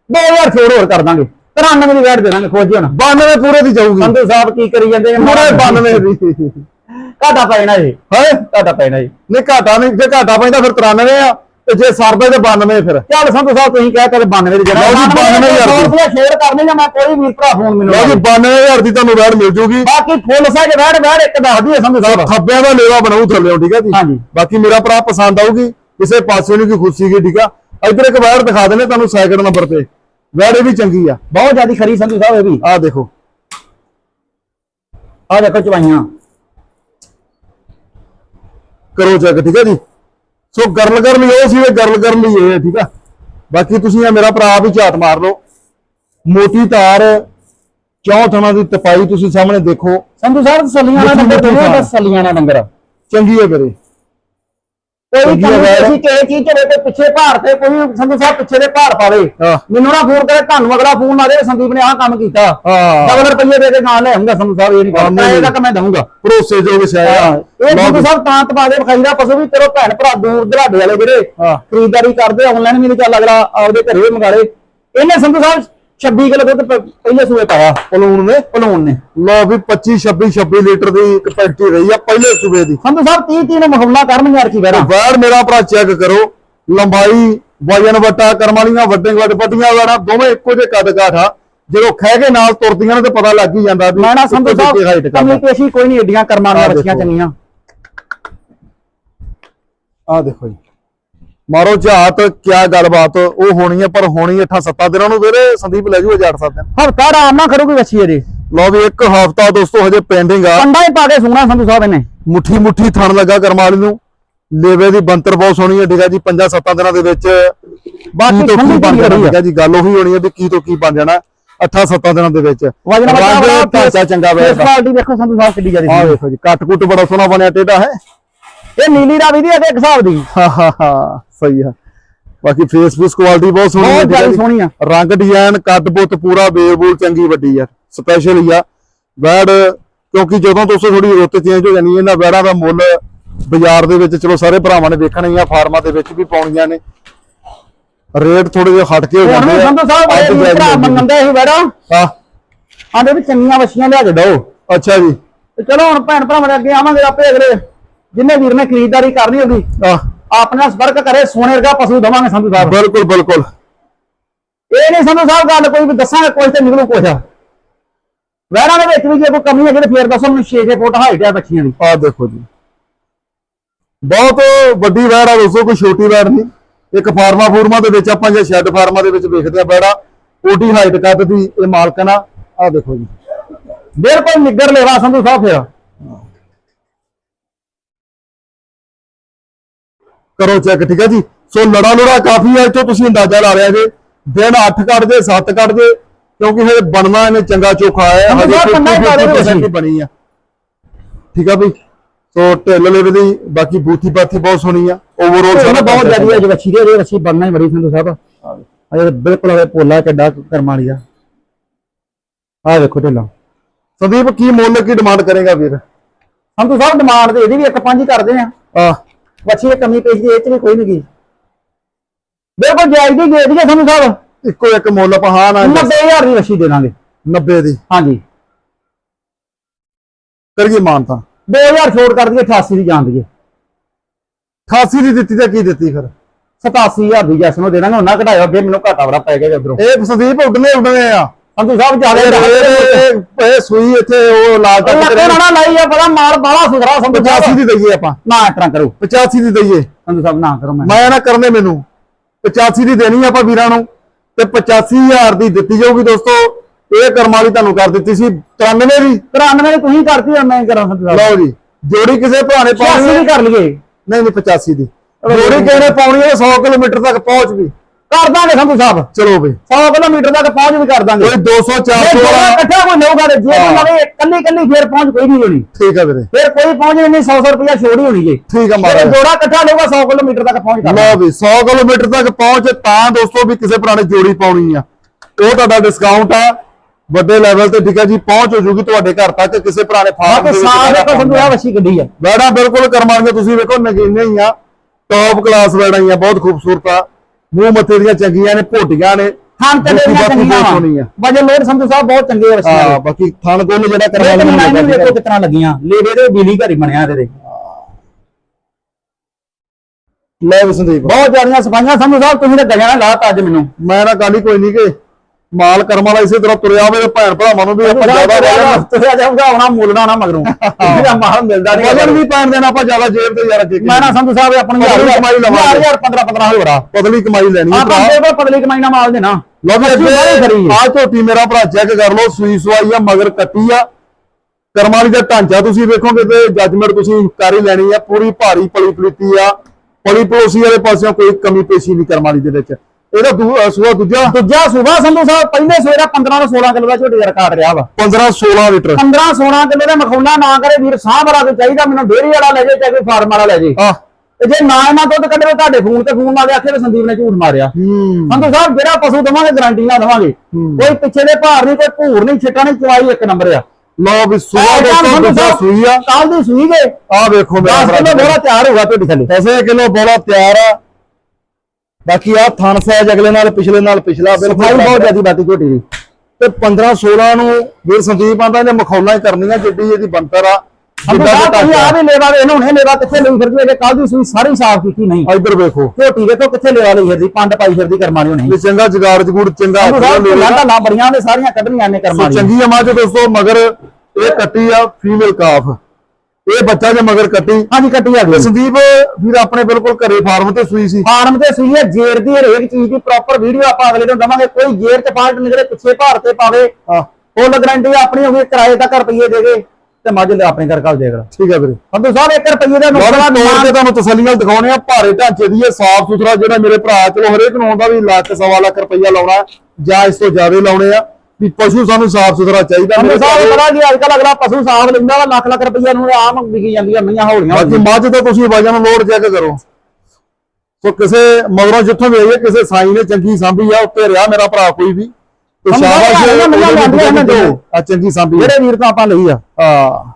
Speaker 2: 2000 ਛੋੜ ਹੋਰ ਕਰ ਦਾਂਗੇ। 93 ਦੀ ਵੇਟ ਦੇ ਦਾਂਗੇ ਖੋਜੀ ਹੁਣ।
Speaker 1: 92 ਪੂਰੇ ਦੀ ਜਾਊਗੀ।
Speaker 2: ਸੰਧੂ ਸਾਹਿਬ ਕੀ ਕਰੀ ਜਾਂਦੇ ਨੇ?
Speaker 1: ਪੂਰੇ 92 ਦੀ।
Speaker 2: ਘਾਟਾ ਪੈਣਾ ਜੀ
Speaker 1: ਹੈ?
Speaker 2: ਘਾਟਾ ਪੈਣਾ ਜੀ
Speaker 1: ਨਹੀਂ ਘਾਟਾ ਨਹੀਂ ਜੇ ਘਾਟਾ ਪੈਂਦਾ ਫਿਰ 93 ਆ ਤੇ ਜੇ ਸਰਦਾ ਤੇ 92 ਫਿਰ।
Speaker 2: ਚੱਲ ਸੰਧੂ ਸਾਹਿਬ ਤੁਸੀਂ ਕਹਿ ਕੇ 92 ਦੀ ਜਣਾ
Speaker 1: ਲਓ ਜੀ, 92,000
Speaker 2: ਰੁਪਏ ਸ਼ੇਅਰ ਕਰਨੇ ਜਾਂ ਮੈਂ ਕੋਈ ਵੀਰ ਭਰਾ ਫੋਨ ਮੈਨੂੰ
Speaker 1: ਲਓ ਜੀ 92000 ਦੀ ਤੁਹਾਨੂੰ ਵੈਟ ਮਿਲ ਜੂਗੀ।
Speaker 2: ਬਾਕੀ ਫੁੱਲ ਸਾਜ ਵੈਟ ਵੈਟ ਇੱਕ ਦੱਸਦੀ ਹੈ ਸੰਧੂ ਸਾਹਿਬ।
Speaker 1: ਖੱਬਿਆਂ ਦਾ ਲੇਵਾ ਬਣਾਉ ਥੱਲੇ ਠੀਕ ਹੈ ਜੀ?
Speaker 2: ਹਾਂਜੀ।
Speaker 1: ਬਾਕੀ ਮੇਰਾ ਭਰਾ ਪਸੰਦ ਆਊਗੀ ਕਿਸੇ ਪਾਸੇ ਨੂੰ ਕੋਈ ਖੁਸ਼ੀ ਗਈ ਠੀਕ ਆ। ਇੱਧਰ ਇੱਕ ਵੈਟ ਦਿਖਾ ਦਿੰਦੇ ਤੁਹਾਨੂੰ ਸੈਕਿੰਡ ਨੰਬਰ ਤੇ। ਇਹ ਵੀ ਚੰਗੀ ਆ।
Speaker 2: ਬਹੁਤ ਜ਼ਿਆਦੀ ਖਰੀ ਸੰਧੂ ਸਾਹਿਬ ਇਹ ਵੀ।
Speaker 1: ਆਹ ਦੇਖੋ।
Speaker 2: ਆ ਦੇਖੋ ਚਵਾਈਆਂ।
Speaker 1: ਕਰੋ ਚੈੱਕ ਠੀਕ ਹੈ ਜੀ? ਸੋ ਗਰਲ ਲਈ ਉਹ ਸੀ ਤੇ ਗਰਲ ਲਈ ਇਹ ਹੈ ਠੀਕ ਆ? ਬਾਕੀ ਤੁਸੀਂ ਇਹ ਮੇਰਾ ਭਰਾ ਵੀ ਝਾਤ ਮਾਰ ਲਓ। ਮੋਟੀ ਧਾਰ ਚੌਂ ਥਣਾ ਦੀ ਤਪਾਈ ਤੁਸੀਂ ਸਾਹਮਣੇ ਦੇਖੋ।
Speaker 2: ਸੰਧੂ ਸਾਹਿਬ ਸਲੀਆਂ ਨਾਲ
Speaker 1: ਮਿੱਠੂ
Speaker 2: ਡੰਗਰ
Speaker 1: ਮਿੱਠੂ
Speaker 2: ਨੇ
Speaker 1: ਖਾ।
Speaker 2: ਬਸ ਸਲੀਆਂ ਨਾਲ ਡੰਗਰ
Speaker 1: ਚੰਗੀ ਹੈ ਵੀਰੇ।
Speaker 2: ਕੋਈ ਕਮੀ
Speaker 1: ਹੈ
Speaker 2: ਅਸੀਂ ਕਿਸੇ ਚੀਜ਼ ਚ ਤੇ ਪਿੱਛੇ ਭਾਰ ਤੇ ਕੋਈ ਸੰਧੂ ਸਾਹਿਬ ਪਿੱਛੇ ਦੇ ਭਾਰ ਪਾਵੇ।
Speaker 1: ਹਾਂ।
Speaker 2: ਮੈਨੂੰ ਨਾ ਫੋਨ ਕਰੇ ਤੁਹਾਨੂੰ ਅਗਲਾ ਫੋਨ ਨਾ ਦੇ ਸੰਦੀਪ ਨੇ ਆਹ ਕੰਮ ਕੀਤਾ।
Speaker 1: ਹਾਂ।
Speaker 2: ਡਬਲ ਰੁਪਏ ਦੇ ਕੇ ਨਾਲ ਲੈ ਆਉਂਗਾ ਸੰਧੂ ਸਾਹਿਬ ਇਹ ਨਹੀਂ
Speaker 1: ਹਾਂ,
Speaker 2: ਕਰਦਾ
Speaker 1: ਨਹੀਂ,
Speaker 2: ਇਹ ਤੱਕ ਮੈਂ ਦਊਂਗਾ।
Speaker 1: ਭਰੋਸੇ ਜੋ ਵਿਛਾਇਆ
Speaker 2: ਇਹ ਸੰਧੂ ਸਾਹਿਬ ਤਾਂ ਤਪਾ ਦੇ ਵਿਖਾਈ ਦਾ ਪਸ਼ੂ ਵੀ ਚਲੋ ਭੈਣ ਭਰਾ ਦੂਰ ਦਰਾਡੇ ਵਾਲੇ ਜਿਹੜੇ
Speaker 1: ਹਾਂ।
Speaker 2: ਖਰੀਦਦਾਰੀ ਕਰਦੇ ਆਨਲਾਈਨ ਵੀ ਨਹੀਂ ਚੱਲ ਅਗਲਾ ਆਪਦੇ ਘਰੇ ਮੰਗਾ ਲੇ ਇਹਨੇ ਸੰਧੂ ਸਾਹਿਬ 26 ਕਿਲੋ ਦੁੱਧ ਪ- ਪਹਿਲੇ ਸੂਏ ਪਾਇਆ।
Speaker 1: ਪਲੂਣ ਨੇ।
Speaker 2: ਭਲੂਣ ਨੇ।
Speaker 1: ਲੋ ਵੀ 25 26 26 ਲੀਟਰ ਦੀ ਕਪੈਸਿਟੀ ਰਹੀ ਆ ਪਹਿਲੇ ਸੂਬੇ ਦੀ।
Speaker 2: ਸੰਧੂ ਸਾਹਿਬ 30 30 ਨੂੰ ਮੁਕਾਬਲਾ ਕਰਨ ਯਾਰ ਕੀ ਵੈਰਾ
Speaker 1: ਵੈਰ ਮੇਰਾ ਭਰਾ ਚੈੱਕ ਕਰੋ। ਲੰਬਾਈ ਵਜਨ ਵਟਾ ਕਰਮਾਲੀਆਂ ਵੱਡੇ ਵੱਡ ਵੱਡੀਆਂ ਵੜਾ ਦੋਵੇਂ ਇੱਕੋ ਜਿਹੇ ਕੱਦ ਕਾਠ ਆ। ਜਦੋਂ ਖਹਿ ਕੇ ਨਾਲ ਤੁਰਦੀਆਂ ਨੇ ਤੇ ਪਤਾ ਲੱਗ ਹੀ ਜਾਂਦਾ ਵੀ
Speaker 2: ਮੈਂ ਨਾ ਸੰਧੂ ਸਾਹਿਬ
Speaker 1: ਕਰਦਾ।
Speaker 2: ਕਮਿਊਨੀਕੇਸ਼ਨ ਕੋਈ ਨਹੀਂ ਏਡੀਆਂ ਕਰਮਾਂ
Speaker 1: ਆਹ
Speaker 2: ਨਾਲ
Speaker 1: ਦੇਖੋ।
Speaker 2: ਰੱਖੀਆਂ ਚੰਗੀਆਂ।
Speaker 1: ਆਹ ਦੇਖੋ ਜੀ। ਮਾਰੋ ਝਾਤ ਕਿਆ ਗੱਲਬਾਤ ਉਹ ਹੋਣੀ ਹੈ ਪਰ ਹੋਣੀ 8-7 ਦਿਨਾਂ ਨੂੰ ਵੀਰੇ ਸੰਦੀਪ ਲੈ ਜੂਗਾ 8-7 ਦਿਨ।
Speaker 2: ਹਫਤਾ ਆਰਾਮ ਨਾਲ ਖੜੂਗੀ ਵੱਛੀ ਇਹਦੇ।
Speaker 1: ਲਓ ਵੀ ਇੱਕ ਹਫਤਾ ਦੋਸਤੋ ਹਜੇ ਪੈਂਡਿੰਗ ਆ।
Speaker 2: ਕੰਡਾ ਹੀ ਪਾ ਕੇ ਸੋਣਾ ਸੰਧੂ ਸਾਹਿਬ ਇਹਨੇ।
Speaker 1: ਮੁੱਠੀ ਮੁੱਠੀ ਥਣ ਲੱਗਾ ਕਰਮਾਲੀ ਨੂੰ। ਲੇਵੇ ਦੀ ਬੰਤਰ ਬਹੁਤ ਸੋਹਣੀ ਹੈ ਠੀਕ ਹੈ ਜੀ 5-7 ਦਿਨਾਂ ਦੇ ਵਿੱਚ।
Speaker 2: ਬਾਕੀ
Speaker 1: ਤੋਂ ਕੀ ਬਣ ਜਾਣਾ?
Speaker 2: ਆ।
Speaker 1: ਠੀਕ ਹੈ ਜੀ ਗੱਲ ਉਹੀ ਹੋਣੀ ਹੈ ਵੀ ਕੀ ਤੋਂ ਕੀ ਬਣ ਜਾਣਾ 8-7 ਦਿਨਾਂ ਦੇ ਵਿੱਚ।
Speaker 2: ਵਜਨ ਬੜਾ
Speaker 1: ਚੰਗਾ
Speaker 2: ਫੇਸ
Speaker 1: ਵੇਖਦਾ
Speaker 2: ਕੁਆਲਿਟੀ ਵੇਖੋ ਸੰਧੂ ਸਾਹਿਬ ਕਿੱਡੀ
Speaker 1: ਆਹ
Speaker 2: ਜਿਆਦੀ
Speaker 1: ਵੇਖੋ ਜੀ ਕੱਟ ਕੁੱਟ ਬੜਾ ਸੋਹਣਾ ਬਣਿਆ ਟੇਡਾ ਹੈ।
Speaker 2: ਇਹ ਨੀਲੀ ਰਾਵੀ ਦੀ ਹੈ ਤੇ ਇੱਕ ਹਿਸਾਬ ਦੀ।
Speaker 1: ਹਾ ਹਾ ਹਾ ਸਹੀ ਆ। ਬਾਕੀ ਫੇਸ ਫੂਸ ਕੁਆਲਿਟੀ ਬਹੁਤ ਸੋਹਣੀ ਹੈ
Speaker 2: ਬਹੁਤ
Speaker 1: ਹੈ
Speaker 2: ਜ਼ਿਆਦਾ। ਸੋਹਣੀ ਆ।
Speaker 1: ਰੰਗ ਡਿਜ਼ਾਈਨ ਕੱਦ ਬੁੱਤ ਪੂਰਾ ਬੇਬੂਲ ਚੰਗੀ ਵੱਡੀ ਆ ਸਪੈਸ਼ਲ ਹੀ ਆ। ਵੈੜ ਕਿਉਂਕਿ ਜਦੋਂ ਤੋਂ ਥੋੜੀ ਰੁੱਤ ਚੇਂਜ ਹੋ ਜਾਣੀ ਹੈ, ਇਹਨਾਂ ਵੈੜਾਂ ਦਾ ਮੁੱਲ ਬਾਜ਼ਾਰ ਦੇ ਵਿੱਚ ਚਲੋ ਸਾਰੇ ਭਰਾਵਾਂ ਨੇ ਵੇਖਣਾ ਹੀ ਆ ਫਾਰਮਾਂ ਦੇ ਵਿੱਚ ਵੀ ਪਾਉਣੀਆਂ ਨੇ। ਰੇਟ ਥੋੜੇ ਜਿਹਾ ਹਟ ਕੇ ਹੋ ਜਾਂਦੇ ਆ।
Speaker 2: ਸੰਧੂ ਸਾਹਿਬ ਇਹ ਵੀ ਭਰਾ
Speaker 1: ਮਿਲਦੀ
Speaker 2: ਮੰਗਣ ਦੇ ਇਹ ਵੜਾ
Speaker 1: ਆ
Speaker 2: ਆਂਦੇ ਵੀ ਚੰਗੀਆਂ ਵੱਛੀਆਂ ਲਿਆ ਕੇ ਦਿਓ।
Speaker 1: ਅੱਛਾ ਜੀ।
Speaker 2: ਤੇ ਚਲੋ ਹੁਣ ਭੈਣ ਭਰਾਵਾਂ ਦੇ ਅੱਗੇ ਆਵਾਂਗੇ ਆਪੇ ਅਗਲੇ। ਜਿੰਨੇ ਵੀਰ ਨੇ ਖਰੀਦਦਾਰੀ ਕਰਨੀ ਹੋਗੀ ਆਪਣੇ ਸੰਪਰਕ ਕਰੇ ਸੋਨੇ ਵਰਗਾ ਪਸ਼ੂ ਦਵਾਂਗੇ ਸੰਧੂ ਸਾਹਿਬ।
Speaker 1: ਬਿਲਕੁਲ ਬਿਲਕੁਲ।
Speaker 2: ਇਹ ਨਹੀਂ ਸੰਧੂ ਸਾਹਿਬ ਗੱਲ ਕੋਈ ਵੀ ਦੱਸਾਂਗੇ ਕੁਝ ਤੇ ਨਿਕਲੂ ਕੁਝ ਵਹਿਰਾਂ ਦੇ ਵਿੱਚ ਵੀ ਜੇ ਕੋਈ ਕਮੀ ਹੈ ਜਿਹੜੇ ਫੇਰ ਦੱਸੋ ਮੈਨੂੰ 6-6 ਫੁੱਟ ਹਾਈਟ ਹੈ ਬੱਚੀਆਂ ਦੀ।
Speaker 1: ਆ ਦੇਖੋ ਜੀ। ਬਹੁਤ ਵੱਡੀ ਵੈੜ ਆ ਦੋਸਤੋ ਕੋਈ ਛੋਟੀ ਵੈੜ ਨਹੀਂ। ਇੱਕ ਫਾਰਮਾ ਫੂਰਮਾ ਦੇ ਵਿੱਚ ਆਪਾਂ ਜੇ ਸ਼ੈੱਡ ਫਾਰਮਾ ਦੇ ਵਿੱਚ ਵੇਖਦੇ ਆ ਵੈੜਾ ਓਡੀ ਹਾਈਟ ਕੱਦ ਦੀ ਇਹ ਮਾਲਕਨ ਆ। ਆ ਦੇਖੋ ਜੀ।
Speaker 2: ਬਿਲਕੁਲ ਨਿੱਗਰ ਲੈਵਾ ਸੰਧੂ ਸਾਹਿਬ ਫੇਰ।
Speaker 1: ਕਰੋ ਚੈੱਕ ਠੀਕ ਹੈ ਜੀ? ਸੋ ਲੜਾ ਲੜਾ ਕਾਫੀ ਹੈ ਇੱਥੋਂ ਤੁਸੀਂ ਅੰਦਾਜ਼ਾ ਲਾ ਲਿਆ ਜੇ ਦਿਨ 8 ਕੱਢ ਜੇ 7 ਕੱਢ ਜੇ ਕਿਉਂਕਿ ਹਜੇ ਬਣਨਾ ਇਹਨੇ ਚੰਗਾ ਚੋਖਾ ਹਾਂ, ਹਜੇ
Speaker 2: ਬਹੁਤ ਪੰਨਾ ਹੀ ਪਾ ਰਹੇ ਹੋ
Speaker 1: 50% ਹੀ
Speaker 2: ਤੁਸੀਂ।
Speaker 1: ਬਣੀ ਆ। ਠੀਕ ਆ ਬਈ ਸੋ ਢਿੱਲ ਲੇਵੇ ਦੀ ਬਾਕੀ ਬੂਥੀ ਬਾਥੀ ਬਹੁਤ ਸੋਹਣੀ ਆ। ਓਵਰਆਲ
Speaker 2: ਇਹ ਬਹੁਤ ਜ਼ਿਆਦਾ ਹੈ। ਜੇ ਵੱਛੀ ਦੇ ਵੱਛੀ ਬਣਨਾ ਹੀ ਬੜੀ ਸੰਧੂ ਸਾਹਿਬ ਅਜੇ ਬਿਲਕੁਲ ਹਵੇ ਪੋਲਾ ਚੱਡਾ ਕਰਮ ਵਾਲੀ ਦਾ ਆ ਦੇਖੋ ਢਿੱਲਾ।
Speaker 1: ਸੰਦੀਪ ਕੀ ਮੁੱਲ ਕੀ ਡਿਮਾਂਡ ਕਰੇਗਾ ਵੀਰ?
Speaker 2: ਸੰਧੂ ਸਾਹਿਬ ਡਿਮਾਂਡ ਤੇ ਇਹਦੀ ਵੀ ਇੱਕ ਪੰਜ ਹੀ ਕਰਦੇ ਆ।
Speaker 1: ਆ
Speaker 2: ਦੀ ਕਮੀ ਪੇਸ਼ ਦੀ ਇਹ ਚ ਵੀ ਕੋਈ ਨਹੀਂ ਗਈ। ਬਿਲਕੁਲ ਜਾਇਜ਼ ਦੀ ਗੇਟ ਹੈ ਸੰਧੂ ਸਾਹਿਬ
Speaker 1: ਇੱਕੋ ਇੱਕ ਮੁੱਲ ਆਪਾਂ ਹਾਂ ਨਾ
Speaker 2: 90000 ਦੀ ਵੱਛੀ ਦੇ ਦਾਂਗੇ।
Speaker 1: 90 ਦੀ।
Speaker 2: ਹਾਂਜੀ।
Speaker 1: ਕਰੀਏ ਮਾਨਤਾ
Speaker 2: 2000 ਛੋੜ ਕਰ ਦਈਏ 88 ਦੀ ਜਾਣ ਦਈਏ।
Speaker 1: 88 ਦੀ ਦਿੱਤੀ ਤਾਂ ਕੀ ਦਿੱਤੀ ਫਿਰ?
Speaker 2: 87000 ਦੀ ਜੈਸ ਨੂੰ ਦੇ ਦਾਂਗੇ ਉਹਨਾਂ ਘਟਾਇਆ ਅੱਗੇ ਮੈਨੂੰ ਘਾਟਾ ਬੜਾ ਪੈ ਗਿਆ ਉਧਰੋਂ।
Speaker 1: ਇਹ ਸੰਦੀਪ ਉੱਡਨੇ ਉੱਡਨੇ ਆ।
Speaker 2: ਸੰਧੂ ਸਾਹਿਬ ਜ਼ਿਆਦਾ
Speaker 1: ਇਹ ਇਹ- ਇਹ ਸੂਈ ਇੱਥੇ ਉਹ ਲਾਲ ਟੱਕ ਤੇ
Speaker 2: ਲੱਗੇ ਨਾ ਲਾਈ ਆ ਪਤਾ ਮਾਲ ਬਾਲਾ ਸੁਧਰਾ ਸੰਧੂ
Speaker 1: 85
Speaker 2: ਸਾਹਿਬ
Speaker 1: ਦੀ ਦਈਏ ਆਪਾਂ।
Speaker 2: ਨਾ ਇਸ ਤਰ੍ਹਾਂ ਕਰੋ।
Speaker 1: 85 ਦੀ ਦਈਏ।
Speaker 2: ਸੰਧੂ ਸਾਹਿਬ ਨਾ ਕਰੋ ਮੈਂ
Speaker 1: ਮੈਂ ਨਾ ਕਰਨੇ ਮੈਨੂੰ। 85 ਦੀ ਦੇਣੀ ਆਪਾਂ ਵੀਰਾਂ ਨੂੰ। ਤੇ 85000 ਦੀ ਦਿੱਤੀ ਜਾਊਗੀ ਦੋਸਤੋ। ਇਹ ਕਰਮ ਵਾਲੀ ਤੁਹਾਨੂੰ ਕਰ ਦਿੱਤੀ ਸੀ। 93 ਦੀ।
Speaker 2: 93 ਦੀ ਤੁਸੀਂ ਕਰਤੀ ਆ ਮੈਂ ਕਰਾਂ ਸਾਹਿਬ।
Speaker 1: ਲਓ ਜੀ। ਜੋੜੀ ਕਿਸੇ ਭਰਾਣੇ ਪਾਉਣੀ
Speaker 2: 86
Speaker 1: ਹੈ
Speaker 2: ਦੀ ਕਰ ਲਈਏ।
Speaker 1: ਨਹੀਂ ਨਹੀਂ 85 ਦੀ। ਜੋੜੀ ਕਿਸੇ ਨੇ ਪਾਉਣੀ ਹੈ 100 ਕਿਲੋਮੀਟਰ ਤੱਕ ਪਹੁੰਚ ਵੀ।
Speaker 2: ਕਰ ਦਾਂਗੇ ਸੰਧੂ ਸਾਹਿਬ।
Speaker 1: ਚਲੋ ਬਈ।
Speaker 2: 100 ਕਿਲੋਮੀਟਰ ਤੱਕ ਪਹੁੰਚ ਵੀ ਕਰ ਦਾਂਗੇ।
Speaker 1: ਕੋਈ 200
Speaker 2: ਜੇ
Speaker 1: 400
Speaker 2: ਜੋੜਾ
Speaker 1: ਵਾਲਾ
Speaker 2: ਇਕੱਠਾ ਕੋਈ ਲਊਗਾ ਤੇ ਜੇ ਕੋਈ ਲਵੇ ਕੱਲੀ ਕੱਲੀ ਫੇਰ ਪਹੁੰਚ ਕੋਈ ਨਹੀਂ ਹੋਣੀ।
Speaker 1: ਠੀਕ ਆ ਵੀਰੇ।
Speaker 2: ਫੇਰ ਕੋਈ ਪਹੁੰਚ ਨਹੀਂ 100 100 ਰੁਪਇਆ ਛੋੜ ਹੀ ਹੋਣੀ ਜੇ।
Speaker 1: ਠੀਕ ਆ ਮਹਾਰਾਜ।
Speaker 2: ਜੋੜਾ ਇਕੱਠਾ ਲਊਗਾ 100 ਕਿਲੋਮੀਟਰ ਤੱਕ ਪਹੁੰਚ ਕਰ
Speaker 1: ਲਓ ਵੀ 100 ਕਿਲੋਮੀਟਰ ਤੱਕ ਪਹੁੰਚ ਤਾਂ ਦੋਸਤੋ ਵੀ ਕਿਸੇ ਪੁਰਾਣੇ ਜੋੜੀ ਪਾਉਣੀ ਆ। ਉਹ ਤੁਹਾਡਾ ਡਿਸਕਾਊਂਟ ਆ। ਵੱਡੇ ਲੈਵਲ ਤੇ ਠੀਕ ਆ ਜੀ ਪਹੁੰਚ ਹੋ ਜੂਗੀ ਤੁਹਾਡੇ ਘਰ ਤੱਕ ਕਿਸੇ ਪੁਰਾਣੇ ਫਾਰਮ
Speaker 2: ਬਾਕੀ ਸਾਹ ਦੇਖੋ ਸੰਧੂ ਆ ਵੱਛੀ ਗੱਡੀ ਆ।
Speaker 1: ਵੈੜਾ ਬਿਲਕੁਲ ਕਰਮਾਂਗੇ ਤੁਸੀਂ ਵੇਖੋ ਨਗੀਨੇ ਹੀ ਆ। ਟੌਪ ਕਲਾਸ ਵੈੜਾ ਹੀ ਆ ਬਹੁਤ ਖੂਬਸੂਰਤ ਆ। ਮੂੰਹ ਮੱਥੇ ਦੀਆਂ ਚੰਗੀਆਂ ਨੇ ਭੋਟੀਆਂ ਨੇ।
Speaker 2: ਥਣ ਤੇ
Speaker 1: ਸੋਹਣੀ
Speaker 2: ਚੰਗੀਆਂ
Speaker 1: ਆ
Speaker 2: ਵਜਨ ਲੋਡ ਸੰਧੂ ਸਾਹਿਬ ਬਹੁਤ ਚੰਗੇ ਵੱਛੀਆਂ
Speaker 1: ਹਾਂ ਬਾਕੀ ਥਣ ਗੁੱਲ ਜਿਹੜਾ ਕਰਵਾ
Speaker 2: ਮੈਂ
Speaker 1: ਲੈਣਾ
Speaker 2: ਦੇਖੋ ਕਿਤਨਾ ਲੱਗੀਆਂ। ਲੇਵੇ ਦੇ ਬਿਲੀ ਘਰੀ ਬਣਿਆ ਇਹਦੇ
Speaker 1: ਲੈ ਵੀ ਸੰਦੀਪ।
Speaker 2: ਬਹੁਤ ਜ਼ਿਆਦੀਆਂ ਸਫਾਈਆਂ ਸੰਧੂ ਸਾਹਿਬ ਤੁਸੀਂ ਤਾਂ ਗਜਾਣਾ ਲਾਤਾ ਅੱਜ ਮੈਨੂੰ।
Speaker 1: ਮੈਂ ਨਾ ਕਾਲੀ ਕੋਈ ਨਹੀਂ ਕਿ ਮਾਲ ਕਰਮ ਵਾਲਾ ਇਸੇ ਤਰ੍ਹਾਂ ਤੁਰਿਆ ਹੋਵੇ ਤੇ ਭੈਣ ਭਰਾਵਾਂ ਨੂੰ ਵੀ ਆਪਾਂ ਜ਼ਿਆਦਾ
Speaker 2: ਤੁਰਿਆ ਜਾਊਗਾ ਆਉਣਾ ਮੁੱਲਣਾ ਨਾ ਮਗਰੋਂ। ਇਹਦਾ ਮਾਲ ਮਿਲਦਾ ਨਹੀਂ।
Speaker 1: ਵਜਨ ਵੀ ਪਾਣ ਦੇਣਾ ਆਪਾਂ ਜ਼ਿਆਦਾ ਜੇਬ ਤੇ ਯਾਰ ਅੱਗੇ
Speaker 2: ਮੈਂ ਨਾ ਸੰਧੂ ਸਾਹਿਬ ਆਪਣੀ ਹਜ਼ਾਰ
Speaker 1: ਕਮਾਈ ਲਵਾਂਗੇ।
Speaker 2: ਹਜ਼ਾਰ 15 15 ਹੋਰ ਆ
Speaker 1: ਪਤਲੀ ਕਮਾਈ ਲੈਣੀ ਹੈ
Speaker 2: ਆਪਾਂ ਪਤਲੀ ਕਮਾਈ ਨਾਲ ਮਾਲ ਦੇਣਾ।
Speaker 1: ਲਓ ਵੀ ਅੱਗੇ। ਆ ਝੋਟੀ ਮੇਰਾ ਭਰਾ ਚੈੱਕ ਕਰ ਲਓ ਸੂਈ ਸਵਾਈ ਆ ਮਗਰ ਕੱਟੀ ਆ। ਕਰਮ ਵਾਲੀ ਦਾ ਢਾਂਚਾ ਤੁਸੀਂ ਵੇਖੋਗੇ ਤੇ ਜੱਜਮੈਂਟ ਤੁਸੀਂ ਕਰ ਹੀ ਲੈਣੀ ਆ। ਪੂਰੀ ਭਾਰੀ ਪਲੀ ਪਲੀਤੀ ਆ। ਪਲੀ ਪਲੋਸੀ ਵਾਲੇ ਪਾਸਿਓਂ ਕੋਈ ਕਮੀ ਪੇਸ਼ੀ ਨਹੀਂ ਕਰਮ ਵਾਲੀ ਦੇ ਵਿੱਚ। ਇਹਦਾ ਦੂ- ਅ, ਸੂਆ ਦੂਜਾ?
Speaker 2: ਦੂਜਾ ਸੁਬਾ ਸੰਧੂ ਸਾਹਿਬ ਪਹਿਲੇ ਸਵੇਰਾ 15 ਤੋਂ 16 ਕਿਲੋ ਦਾ ਝੋਟੀ ਦਾ ਰਿਕਾਰਡ ਰਿਹਾ ਵਾ।
Speaker 1: 15 16 ਲੀਟਰ।
Speaker 2: 15 16 ਕਿਲੋ ਦਾ ਮਖੌਲਾ ਨਾ ਕਰੇ ਵੀਰ ਸਾਹ ਬੜਾ ਕੋਈ ਚਾਹੀਦਾ ਮੈਨੂੰ ਡੇਅਰੀ ਵਾਲਾ ਲੈ ਜੇ ਚਾਹੇ ਕੋਈ ਫਾਰਮ ਵਾਲਾ ਲੈ ਜੇ।
Speaker 1: ਆ।
Speaker 2: ਤੇ ਜੇ ਨਾ ਇਹਨਾਂ ਦੁੱਧ ਕੱਢੇ ਤੁਹਾਡੇ ਫੋਨ ਤੇ ਫੋਨ ਲਾ ਕੇ ਆਖੇ ਵੀ ਸੰਦੀਪ ਨੇ ਝੂਠ ਮਾਰਿਆ।
Speaker 1: ਹੂੰ।
Speaker 2: ਸੰਧੂ ਸਾਹਿਬ ਜਿਹੜਾ ਪਸ਼ੂ ਦਵਾਂਗੇ ਗਾਰੰਟੀ ਨਾਲ ਦਵਾਂਗੇ। ਕੋਈ ਪਿੱਛੇ ਦੇ ਭਾਰ ਨਹੀਂ ਕੋਈ ਭੂਰ ਨਹੀਂ ਛਿੱਟਾ ਨਹੀਂ ਚਵਾਈ ਇੱਕ ਨੰਬਰ ਆ।
Speaker 1: ਲਓ ਵੀ ਸੂਆ ਦੋਸਤੋ ਦੂਜਾ ਸੂਈ ਆ।
Speaker 2: ਕੱਲ ਦੀ ਸੂਈ ਗਏ
Speaker 1: ਆ ਵੇਖੋ ਮੇਰਾ
Speaker 2: 10 ਕਿਲੋ ਬੋਰਾ ਤਿਆਰ ਹੋਗਾ ਤੁਹਾਡੇ ਥੱਲੇ।
Speaker 1: 10 ਕਿਲੋ ਬੋਲਾ ਤਿਆਰ ਆ। ਬਾਕੀ ਆ ਥਣ ਸਾਈਜ਼ ਅਗਲੇ ਨਾਲ ਪਿਛਲੇ ਨਾਲ ਪਿਛਲਾ ਬਿਲਕੁਲ
Speaker 2: ਸਫ਼ਾਈ ਬਹੁਤ ਜ਼ਿਆਦੀ ਬਾਤੀ ਝੋਟੀ ਦੀ।
Speaker 1: ਤੇ 15 16 ਨੂੰ ਵੀਰ ਸੰਦੀਪ ਆਂਦਾ ਇਹਨੇ ਮਖੌਲਾਂ ਹੀ ਕਰਨੀਆਂ ਜਿੱਡੀ ਇਹਦੀ ਬੰਤਰ ਆ।
Speaker 2: ਸੰਧੂ
Speaker 1: ਜਿੱਦਾਂ
Speaker 2: ਸਾਹਿਬ
Speaker 1: ਦਾ
Speaker 2: ਤੁਸੀਂ ਆ
Speaker 1: ਢਾਂਚਾ।
Speaker 2: ਵੀ ਲੇਵਾ ਇਹਨੂੰ ਹੁਣੇ ਲੇਵਾ ਕਿੱਥੇ ਲਈ ਫਿਰਦੀ ਹੈ ਕੱਲ ਦੀ ਸੂਈ ਸਾਰੀ ਸਾਫ਼ ਕੀਤੀ ਨਹੀਂ।
Speaker 1: ਇੱਧਰ ਵੇਖੋ।
Speaker 2: ਝੋਟੀ ਵੇਖੋ ਕਿੱਥੇ ਲੇਵਾ ਲਈ ਫਿਰਦੀ ਪੰਡ ਪਾਈ ਫਿਰਦੀ
Speaker 1: ਚੰਗਾ ਜਗਾੜ ਜਗੂੜ ਚੰਗਾ
Speaker 2: ਸੰਧੂ ਸਾਹਿਬ
Speaker 1: ਲੈ
Speaker 2: ਢਿੱਲਾਂ ਢਾਲਾਂ ਬੜੀਆਂ ਨੇ ਸਾਰੀਆਂ ਕੱਢਣੀਆਂ ਨੇ
Speaker 1: ਚੰਗੀ ਅਮਾਂ ਚ ਦੋਸਤੋ ਮਗਰ ਇਹ ਕੱਟੀ ਆ ਫੀਮੇਲ ਕਾਫ। ਇਹ ਬੱਚਾ ਜੇ ਮਗਰ ਕੱਟੀ
Speaker 2: ਹਾਂਜੀ ਕੱਟੀ ਆ
Speaker 1: ਤੇ
Speaker 2: ਗਈ
Speaker 1: ਸੰਦੀਪ ਵੀਰ ਆਪਣੇ ਬਿਲਕੁਲ ਘਰੇ ਫਾਰਮ ਤੇ ਸੂਈ ਸੀ।
Speaker 2: ਫਾਰਮ ਤੇ ਸੂਈ ਹੈ ਜੇਰ ਦੀ ਹਰੇਕ ਚੀਜ਼ ਦੀ ਪ੍ਰੋਪਰ ਵੀਡੀਓ ਆਪਾਂ ਅਗਲੇ ਨੂੰ ਦਵਾਂਗੇ। ਕੋਈ ਜੇਰ ਚ ਫਾਲਟ ਨਿਕਲੇ ਪਿੱਛੇ ਭਾਰ ਤੇ ਪਾਵੇ
Speaker 1: ਹਾਂ।
Speaker 2: ਫੁੱਲ ਗਾਰੰਟੀ ਆਪਣੀ ਹੋਵੇ ਕਿਰਾਏ ਤੱਕ ਰੁਪਈਏ ਦੇ ਕੇ ਤੇ ਮੱਝ ਲੈ ਆਪਣੇ ਘਰ ਕੱਲ ਦੇਗਾ
Speaker 1: ਠੀਕ ਹੈ ਵੀਰੇ।
Speaker 2: ਸੰਧੂ ਸਾਹਿਬ 1 ਰੁਪਈਏ ਦਾ ਨੁਕਸਾਨ
Speaker 1: ਤੋੜ ਕੇ ਤੁਹਾਨੂੰ ਤਸੱਲੀ ਨਾਲ ਦਿਖਾਉਣੇ ਆ ਭਾਰੇ ਢਾਂਚੇ ਦੀ ਇਹ ਸਾਫ਼ ਸੁਥਰਾ ਜਿਹੜਾ ਮੇਰੇ ਭਰਾ ਚਲੋ ਹਰੇਕ ਨੂੰ ਆਉਂਦਾ ਵੀ ਲੱਖ ਸਵਾ ਲੱਖ ਰੁਪਈਆ ਲਾਉਣਾ ਜਾਂ ਇਸ ਤੋਂ ਜ਼ਿਆਦਾ ਲਾਉਣੇ ਆ। ਵੀ ਪਸ਼ੂ ਸਾਨੂੰ ਸਾਫ਼ ਸੁਥਰਾ ਚਾਹੀਦਾ। ਮੇਰੇ
Speaker 2: ਸਾਹਿਬ। ਪਤਾ ਕੀ ਅੱਜ ਕੱਲ ਅਗਲਾ ਪਸ਼ੂ ਸਾਫ਼ ਲੈਂਦਾ ਵਾ ਲੱਖ ਲੱਖ ਰੁਪਈਆ ਨੂੰ ਆਮ ਵਿਕੀ ਜਾਂਦੀਆਂ ਮਈਆਂ ਹੌਲੀਆਂ
Speaker 1: ਬਾਕੀ ਮੱਝ ਤਾਂ ਤੁਸੀਂ ਵਜਨ ਲੋਡ ਚੈੱਕ ਕਰੋ। ਸੋ ਕਿਸੇ ਮਗਰੋਂ ਜਿੱਥੋਂ ਵੀ ਆਈਏ ਕਿਸੇ ਸਾਈ ਨੇ ਚੰਗੀ ਸਾਂਭੀ ਆ ਉੱਤੇ ਰਿਹਾ ਮੇਰਾ ਭਰਾ ਕੋਈ ਵੀ। ਤੇ ਸ਼ਾਬਾਸ਼
Speaker 2: ਨਾ।
Speaker 1: ਆ ਚੰਗੀ ਸਾਂਭੀ
Speaker 2: ਜਿਹੜੇ ਵੀਰ ਤੋਂ ਆਪਾਂ ਲਈ ਆ।
Speaker 1: ਹਾਂ।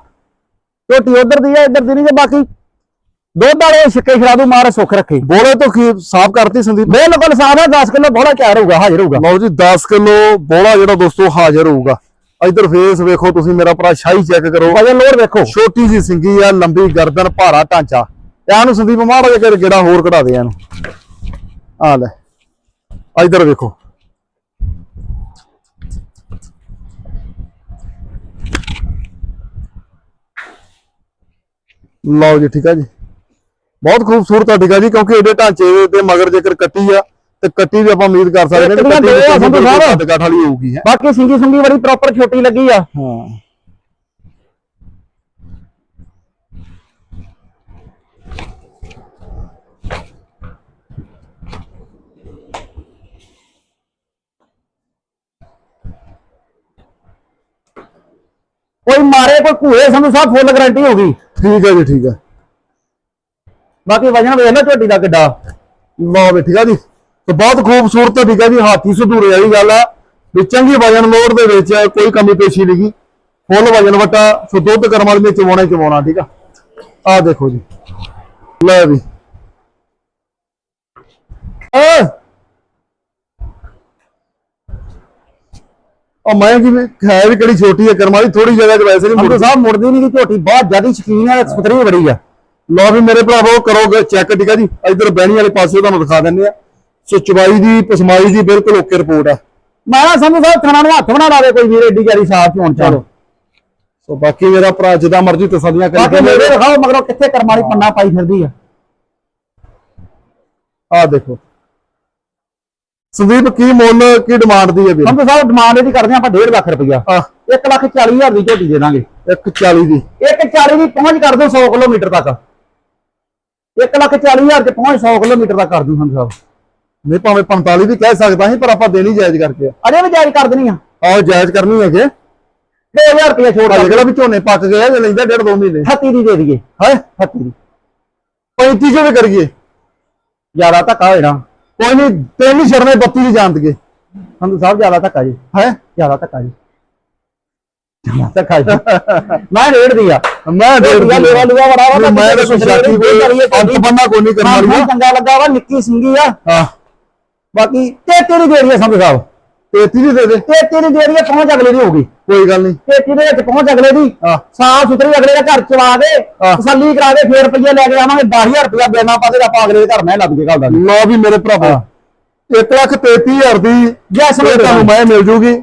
Speaker 2: ਝੋਟੀ ਉਧਰ ਦੀ ਆ ਇੱਧਰ ਦੀ ਨਹੀਂ ਤੇ ਬਾਕੀ ਦੁੱਧ ਵਾਲੇ ਛਿੱਕੇ ਛੜਾਦੂ ਮਾਰ ਸੁੱਖ ਰੱਖੇ।
Speaker 1: ਬੋਲੇ ਤੋਂ ਕੀ ਸਾਫ਼ ਕਰਤੀ ਸੰਦੀਪ?
Speaker 2: ਬਿਲਕੁਲ ਸਾਫ਼ ਹੈ 10 ਕਿਲੋ ਬੋਲਾ ਤਿਆਰ ਹੋਊਗਾ ਹਾਜ਼ਰ ਹੋਊਗਾ।
Speaker 1: ਲਓ ਜੀ 10 ਕਿਲੋ ਬੋਲਾ ਜਿਹੜਾ ਦੋਸਤੋ ਹਾਜ਼ਰ ਹੋਊਗਾ। ਇਧਰ ਫੇਸ ਵੇਖੋ ਤੁਸੀਂ ਮੇਰਾ ਭਰਾ ਸ਼ਾਹੀ ਚੈੱਕ ਕਰੋ।
Speaker 2: ਵਜਨ ਲੋਡ ਵੇਖੋ।
Speaker 1: ਛੋਟੀ ਜੀ ਸਿੰਗੀ ਆ ਲੰਬੀ ਗਰਦਨ ਭਾਰਾ ਢਾਂਚਾ। ਇਹ ਨੂੰ ਸੰਦੀਪ ਜਿਹਾ ਕਰ ਗੇੜਾ ਹੋਰ ਕਢਾ ਦੇ ਇਹਨੂੰ। ਆ ਲੈ ਇਧਰ ਵੇਖੋ। ਲਓ ਜੀ ਠੀਕ ਆ ਜੀ। ਬਹੁਤ ਖੂਬਸੂਰਤ ਆ ਠੀਕ ਆ ਜੀ ਕਿਉਂਕਿ ਇਹਦੇ ਢਾਂਚੇ ਦੇ ਤੇ ਮਗਰ ਜੇਕਰ ਕੱਟੀ ਆ ਤੇ ਕੱਟੀ ਵੀ ਆਪਾਂ ਉਮੀਦ ਕਰ ਸਕਦੇ ਹਾਂ ਵੀ
Speaker 2: ਕੱਟੀਆਂ
Speaker 1: ਕੱਟੀ
Speaker 2: ਦੋ ਆ ਸੰਧੂ ਸਾਹਿਬ।
Speaker 1: ਕੱਦ ਕਾਠ ਵਾਲੀ ਹੋਊਗੀ ਹੈ
Speaker 2: ਬਾਕੀ ਸਿੰਗੀ ਸੁੰਗੀ ਬੜੀ ਪ੍ਰੋਪਰ ਛੋਟੀ ਲੱਗੀ ਆ
Speaker 1: ਹਾਂ
Speaker 2: ਕੋਈ ਮਾਰੇ ਕੋਈ ਘੂਏ ਸੰਧੂ ਸਾਹਿਬ ਫੁੱਲ ਗਾਰੰਟੀ ਹੋ ਗਈ
Speaker 1: ਠੀਕ ਹੈ ਜੀ ਠੀਕ ਹੈ
Speaker 2: ਬਾਕੀ ਵਜਨ ਵੇਖ ਲਓ ਝੋਟੀ ਦਾ ਕਿੱਡਾ।
Speaker 1: ਲਓ ਵੀ ਠੀਕ ਆ ਜੀ। ਤੇ ਬਹੁਤ ਖੂਬਸੂਰਤ ਠੀਕ ਆ ਜੀ ਹਾਥੀ ਸੁਧੂਰੇ ਵਾਲੀ ਗੱਲ ਆ। ਵੀ ਚੰਗੀ ਵਜਨ ਲੋਡ ਦੇ ਵਿੱਚ ਕੋਈ ਕਮੀ ਪੇਸ਼ੀ ਨਹੀਂ ਫੁੱਲ ਵਜਨ ਵਟਾ ਸੋ ਦੁੱਧ ਕਰਮ ਵਾਲੇ ਨੇ ਚਵਾਉਣਾ ਚਵਾਉਣਾ ਠੀਕ ਆ। ਆ ਦੇਖੋ ਜੀ। ਲੈ ਵੀ। ਉਹ ਮੈਂ ਹੈ ਵੀ ਕਿਹੜੀ ਛੋਟੀ ਹੈ ਕਰਮ ਵਾਲੀ ਥੋੜੀ ਜਗ੍ਹਾ 'ਚ ਵੈਸੇ ਨਹੀਂ ਮੁੜਦੀ।
Speaker 2: ਸਾਹਿਬ ਮੁੜਦੀ ਨਹੀਂ ਕਿ ਝੋਟੀ ਬਹੁਤ ਜ਼ਿਆਦਾ ਸ਼ਕੀਨ ਹੈ ਸੁਥਰੀ ਬੜੀ ਆ।
Speaker 1: ਲਓ ਵੀ ਮੇਰੇ ਭਰਾਵੋ ਕਰੋਗੇ ਚੈੱਕ ਠੀਕ ਆ ਜੀ। ਇਧਰ ਬਹਿਣੀ ਵਾਲੇ ਪਾਸੇ ਤੁਹਾਨੂੰ ਦਿਖਾ ਦਿੰਦੇ ਆ। ਸੋ ਚਵਾਈ ਦੀ ਪਸਮਾਈ ਦੀ ਬਿਲਕੁਲ ਓਕੇ ਰਿਪੋਰਟ ਆ।
Speaker 2: ਮੈਂ ਨਾ ਸੰਧੂ ਸਾਹਿਬ ਥਣਾ ਨੂੰ ਹੱਥ ਬਣਾ ਲਾਵੇ ਕੋਈ ਵੀਰ ਏਡੀ ਗਾਰੀ ਸਾਫ਼ ਹੋਣ ਚਲੋ
Speaker 1: ਸੋ ਬਾਕੀ ਮੇਰਾ ਭਰਾ ਜਿੱਦਾਂ ਮਰਜ਼ੀ ਤਸੱਲੀਆਂ ਕਰੀ
Speaker 2: ਬਾਕੀ ਮੇਰੇ ਦਿਖਾਓ ਮਗਰੋਂ ਕਿੱਥੇ ਕਰਮ ਵਾਲੀ ਪੰਨਾ ਪਾਈ ਫਿਰਦੀ ਆ।
Speaker 1: ਆ ਦੇਖੋ। ਸੰਦੀਪ ਕੀ ਮੁੱਲ ਕੀ ਡਿਮਾਂਡ ਦੀ ਹੈ ਵੀਰ?
Speaker 2: ਸੰਧੂ ਸਾਹਿਬ ਡਿਮਾਂਡ ਇਹਦੀ ਕਰਦੇ ਆ ਆਪਾਂ 1.5 ਲੱਖ ਰੁਪਈਆ।
Speaker 1: ਆ
Speaker 2: 1 ਲੱਖ 40 ਹਜ਼ਾਰ ਦੀ ਝੋਟੀ ਦੇ ਦਾਂਗੇ।
Speaker 1: 140 ਦੀ।
Speaker 2: 140 ਦੀ ਪਹੁੰਚ ਕਰ ਦੋ 100 ਕਿਲੋਮੀਟਰ ਤੱਕ। 1 ਲੱਖ 40 ਹਜ਼ਾਰ ਤੇ ਪਹੁੰਚ 100 ਕਿਲੋਮੀਟਰ ਤੱਕ ਕਰ ਦੂੰ ਸੰਧੂ ਸਾਹਿਬ
Speaker 1: ਨਹੀਂ ਭਾਵੇਂ 45 ਵੀ ਕਹਿ ਸਕਦਾ ਸੀ ਪਰ ਆਪਾਂ ਦੇਣੀ ਜਾਇਜ਼ ਕਰਕੇ।
Speaker 2: ਅਜੇ ਵੀ ਜਾਇਜ਼ ਕਰ ਦੇਣੀ ਆ।
Speaker 1: ਆਓ ਜਾਇਜ਼ ਕਰਨੀ ਹੈ ਕਿ
Speaker 2: 2000 ਰੁਪਏ ਛੋੜ ਕਰ
Speaker 1: ਕਿਹੜਾ ਵੀ ਝੋਨੇ ਪੱਕ ਗਏ ਜੇ ਲੈਂਦਾ ਡੇਢ ਦੋ ਮਹੀਨੇ।
Speaker 2: 38 ਦੀ ਦੇ ਦਈਏ।
Speaker 1: ਹੈ?
Speaker 2: 38 ਦੀ।
Speaker 1: 35 ਜੋ ਵੀ ਕਰੀਏ।
Speaker 2: ਜ਼ਿਆਦਾ ਧੱਕਾ ਹੋਏਣਾ
Speaker 1: ਕੋਈ ਨਹੀਂ ਤਿੰਨ ਹੀ ਛੜਨੇ 32 ਦੀ ਜਾਣ ਦਈਏ।
Speaker 2: ਸੰਧੂ ਸਾਹਿਬ ਜ਼ਿਆਦਾ ਧੱਕਾ ਜੀ।
Speaker 1: ਹੈ?
Speaker 2: ਜ਼ਿਆਦਾ ਧੱਕਾ ਜੀ। ਜੀ ਮੈਂ ਰੇਡ ਦੀ ਆ।
Speaker 1: ਮੈਂ ਡੇਢ
Speaker 2: ਲੂਆ ਲੂਆ ਲੂਆ ਬੜਾ ਵਾ,
Speaker 1: ਮੈਂ ਤਾਂ ਕੋਈ ਸ਼ਾਦੀ ਕੋਈ ਬੰਨਾ ਕੋਈ ਨਹੀਂ ਕਰਨ ਵਾਲੀ
Speaker 2: ਚੰਗਾ ਲੱਗਾ ਵਾ ਨਿੱਕੀ ਸਿੰਗੀ ਆ।
Speaker 1: ਹਾਂ।
Speaker 2: ਬਾਕੀ ਤੇ ਤੇਰੀ ਦੇ ਆ ਸੰਧੂ ਸਾਹਿਬ।
Speaker 1: 33 ਦੀ ਦੇ ਦੇ।
Speaker 2: ਤੇ ਤੇਰੀ ਦੇ ਆ ਪਹੁੰਚ ਅਗਲੇ ਦੀ ਹੋਊਗੀ
Speaker 1: ਕੋਈ ਗੱਲ ਨਹੀਂ
Speaker 2: ਤੇ ਦੇ ਵਿੱਚ ਪਹੁੰਚ ਅਗਲੇ ਦੀ। ਸਾਫ਼ ਸੁਥਰੀ ਅਗਲੇ ਦਾ ਘਰ ਕੇ
Speaker 1: ਹਾਂ।
Speaker 2: ਤਸੱਲੀ ਕਰਾ ਕੇ ਫੇਰ ਰੁਪਈਏ ਲੈ ਕੇ ਆਵਾਂਗੇ। 10000 ਰੁਪਇਆ ਦੇਣਾ ਪਾਸੇ ਆਪਾਂ ਅਗਲੇ ਦੇ ਘਰ ਮੈਂ ਲੱਗ ਕੇ ਘੱਲ ਦਾਂਗੇ
Speaker 1: ਲਓ ਵੀ ਮੇਰੇ ਭਰਾਵੋ 1 ਲੱਖ 33000 ਦੀ
Speaker 2: ਜੈਸ
Speaker 1: ਤੁਹਾਨੂੰ ਮੈਂ ਮਿਲ ਜੂਗੀ।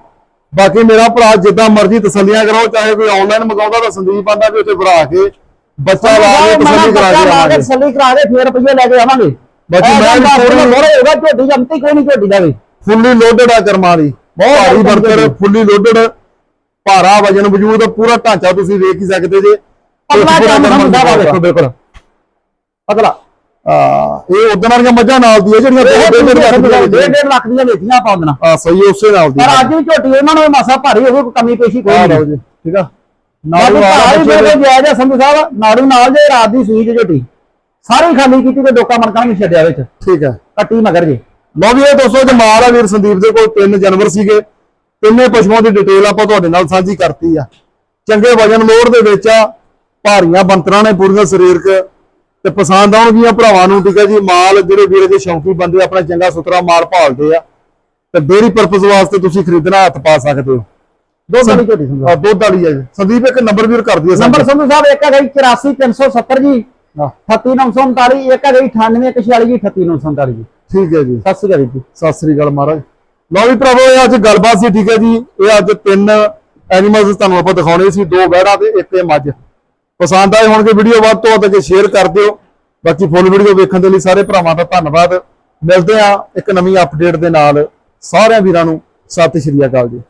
Speaker 1: ਬਾਕੀ ਮੇਰਾ ਭਰਾ ਜਿੱਦਾਂ ਮਰਜ਼ੀ ਤਸੱਲੀਆਂ ਕਰਾਓ ਚਾਹੇ ਕੋਈ ਆਨਲਾਈਨ ਮੰਗਾਉਂਦਾ ਤਾਂ ਸੰਦੀਪ ਆਂਦਾ ਵੀ ਉੱਥੇ ਭਰਾ ਕੇ ਬੱਚਾ ਲਾ ਕੇ ਤਸੱਲੀ ਕਰਾ ਕੇ ਆਵਾਂਗੇ।
Speaker 2: ਤਸੱਲੀ ਕਰਾ ਕੇ ਫੇਰ ਰੁਪਈਏ ਲੈ ਕੇ ਆਵਾਂਗੇ।
Speaker 1: ਬਾਕੀ ਮੈਂ ਵੀ
Speaker 2: ਥੋੜਾ ਹੋਗਾ ਝੋਟੀ ਜੰਮਤੀ ਕੋਈ ਨਹੀਂ ਝੋਟੀ ਜਾਵੇ
Speaker 1: ਫੁੱਲੀ ਲੋਡਡ ਆ ਕਰਮਾਂ ਦੀ।
Speaker 2: ਬਹੁਤ
Speaker 1: ਭਾਰੀ ਬਰਤਰ। ਫੁੱਲੀ ਲੋਡਡ ਭਾਰਾ ਵਜਨ ਵਜੂਦ ਪੂਰਾ ਢਾਂਚਾ ਤੁਸੀਂ ਵੇਖ ਹੀ ਸਕਦੇ ਜੇ।
Speaker 2: ਅਗਲਾ ਕੰਮ ਹੁੰਦਾ ਵਾ
Speaker 1: ਦਾ
Speaker 2: ਬਿਲਕੁਲ। ਅਗਲਾ।
Speaker 1: ਆ ਇਹ ਉਦੋਂ ਵਾਲੀਆਂ ਮੱਝਾਂ ਨਾਲ ਦੀ ਆ ਜਿਹੜੀਆਂ ਦੋ ਦੋ ਦਿਨ
Speaker 2: ਡੇਢ ਡੇਢ ਲੱਖ ਦੀਆਂ ਵੇਚੀਆਂ ਆਪਾਂ ਉਹਦਾਂ
Speaker 1: ਆ ਸਹੀ ਉਸੇ ਨਾਲ ਦੀ
Speaker 2: ਪਰ ਅੱਜ ਵੀ ਝੋਟੀ ਉਹਨਾਂ ਨੂੰ ਮਾਸਾ ਭਾਰੀ ਹੋਵੇ ਕੋਈ ਕਮੀ ਪੇਸ਼ੀ ਕੋਈ
Speaker 1: ਆ
Speaker 2: ਨਹੀਂ
Speaker 1: ਠੀਕ ਆ। ਆ
Speaker 2: ਭਾਰੀ
Speaker 1: ਦੇ-
Speaker 2: ਜਾਇਜ਼ ਆ ਸੰਧੂ ਸਾਹਿਬ। ਨਾੜੂ ਨਾਲ ਜੇ ਰਾਤ ਦੀ ਸੂਈ ਝੋਟੀ। ਸਾਰੀ ਖਾਲੀ ਕੀਤੀ ਤੇ ਡੋਕਾ ਮਣਕਾ ਨਹੀਂ ਛੱਡਿਆ ਵਿੱਚ।
Speaker 1: ਠੀਕ ਹੈ
Speaker 2: ਕੱਟੀ ਮਗਰ ਜੇ।
Speaker 1: ਲਓ ਵੀ ਇਹ ਦੋਸਤੋ ਜਮਾਲ ਆ ਵੀਰ ਸੰਦੀਪ ਦੇ ਕੋਲ ਤਿੰਨ ਜਾਨਵਰ ਸੀਗੇ। ਤਿੰਨੇ ਪਸ਼ੂਆਂ ਦੀ ਡਿਟੇਲ ਆਪਾਂ ਤੁਹਾਡੇ ਨਾਲ ਸਾਂਝੀ ਕਰਤੀ ਆ। ਚੰਗੇ ਵਜਨ ਲੋਡ ਦੇ ਵਿੱਚ ਆ ਭਾਰੀਆਂ ਬੰਤਰਾਂ ਨੇ ਪੂਰੀਆਂ ਸਰੀਰਕ ਤੇ ਪਸੰਦ ਆਉਣਗੀਆਂ ਭਰਾਵਾਂ ਨੂੰ ਠੀਕ ਹੈ ਜੀ ਮਾਲ ਜਿਹੜੇ ਵੀਰੇ ਦੇ ਸ਼ੌਂਕੀ ਬੰਦੇ ਆਪਣਾ ਚੰਗਾ ਸੁਥਰਾ ਮਾਲ ਭਾਲਦੇ ਆ ਤੇ ਡੇਰੀ ਪਰਪਸ ਵਾਸਤੇ ਤੁਸੀਂ ਖਰੀਦਣਾ ਹੱਥ ਪਾ ਸਕਦੇ ਹੋ।
Speaker 2: ਦੋ ਵਾਲੀ ਝੋਟੀ
Speaker 1: ਆ ਦੁੱਧ ਵਾਲੀ ਹੈ ਜੀ। ਸੰਦੀਪ ਇੱਕ ਨੰਬਰ ਵੀਰ ਕਰ ਦਈਏ
Speaker 2: ਨੰਬਰ ਸੰਧੂ ਸਾਹਿਬ ਇੱਕ ਹੈਗਾ ਜੀ 84370 ਜੀ
Speaker 1: ਹਾਂ।
Speaker 2: 38939 ਇੱਕ ਹੈਗਾ ਜੀ 9846 ਜੀ 38939 ਜੀ।
Speaker 1: ਠੀਕ ਹੈ ਜੀ।
Speaker 2: ਸਤਿ ਸ਼੍ਰੀ ਅਕਾਲ ਜੀ।
Speaker 1: ਸਤਿ ਸ੍ਰੀ ਅਕਾਲ ਮਹਾਰਾਜ। ਲਓ ਵੀ ਭਰਾਵੋ ਇਹ ਅੱਜ ਗੱਲਬਾਤ ਸੀ ਠੀਕ ਹੈ ਜੀ। ਇਹ ਅੱਜ ਤਿੰਨ ਐਨੀਮਲਸ ਤੁਹਾਨੂੰ ਆਪਾਂ ਦਿਖਾਉਣੇ ਸੀ ਦੋ ਵਹਿੜਾ ਤੇ ਇੱਕ ਇਹ ਮੱਝ। ਪਸੰਦ ਆਏ ਹੋਣਗੇ ਵੀਡੀਓ, ਵੱਧ ਤੋਂ ਵੱਧ ਅੱਗੇ ਸ਼ੇਅਰ ਕਰ ਦਿਓ। ਬਾਕੀ ਫੁੱਲ ਵੀਡੀਓ ਵੇਖਣ ਦੇ ਲਈ ਸਾਰੇ ਭਰਾਵਾਂ ਦਾ ਧੰਨਵਾਦ। ਮਿਲਦੇ ਆ ਇੱਕ ਨਵੀਂ ਅਪਡੇਟ ਦੇ ਨਾਲ। ਸਾਰਿਆਂ ਵੀਰਾਂ ਨੂੰ ਸਤਿ ਸ਼੍ਰੀ ਅਕਾਲ ਜੀ।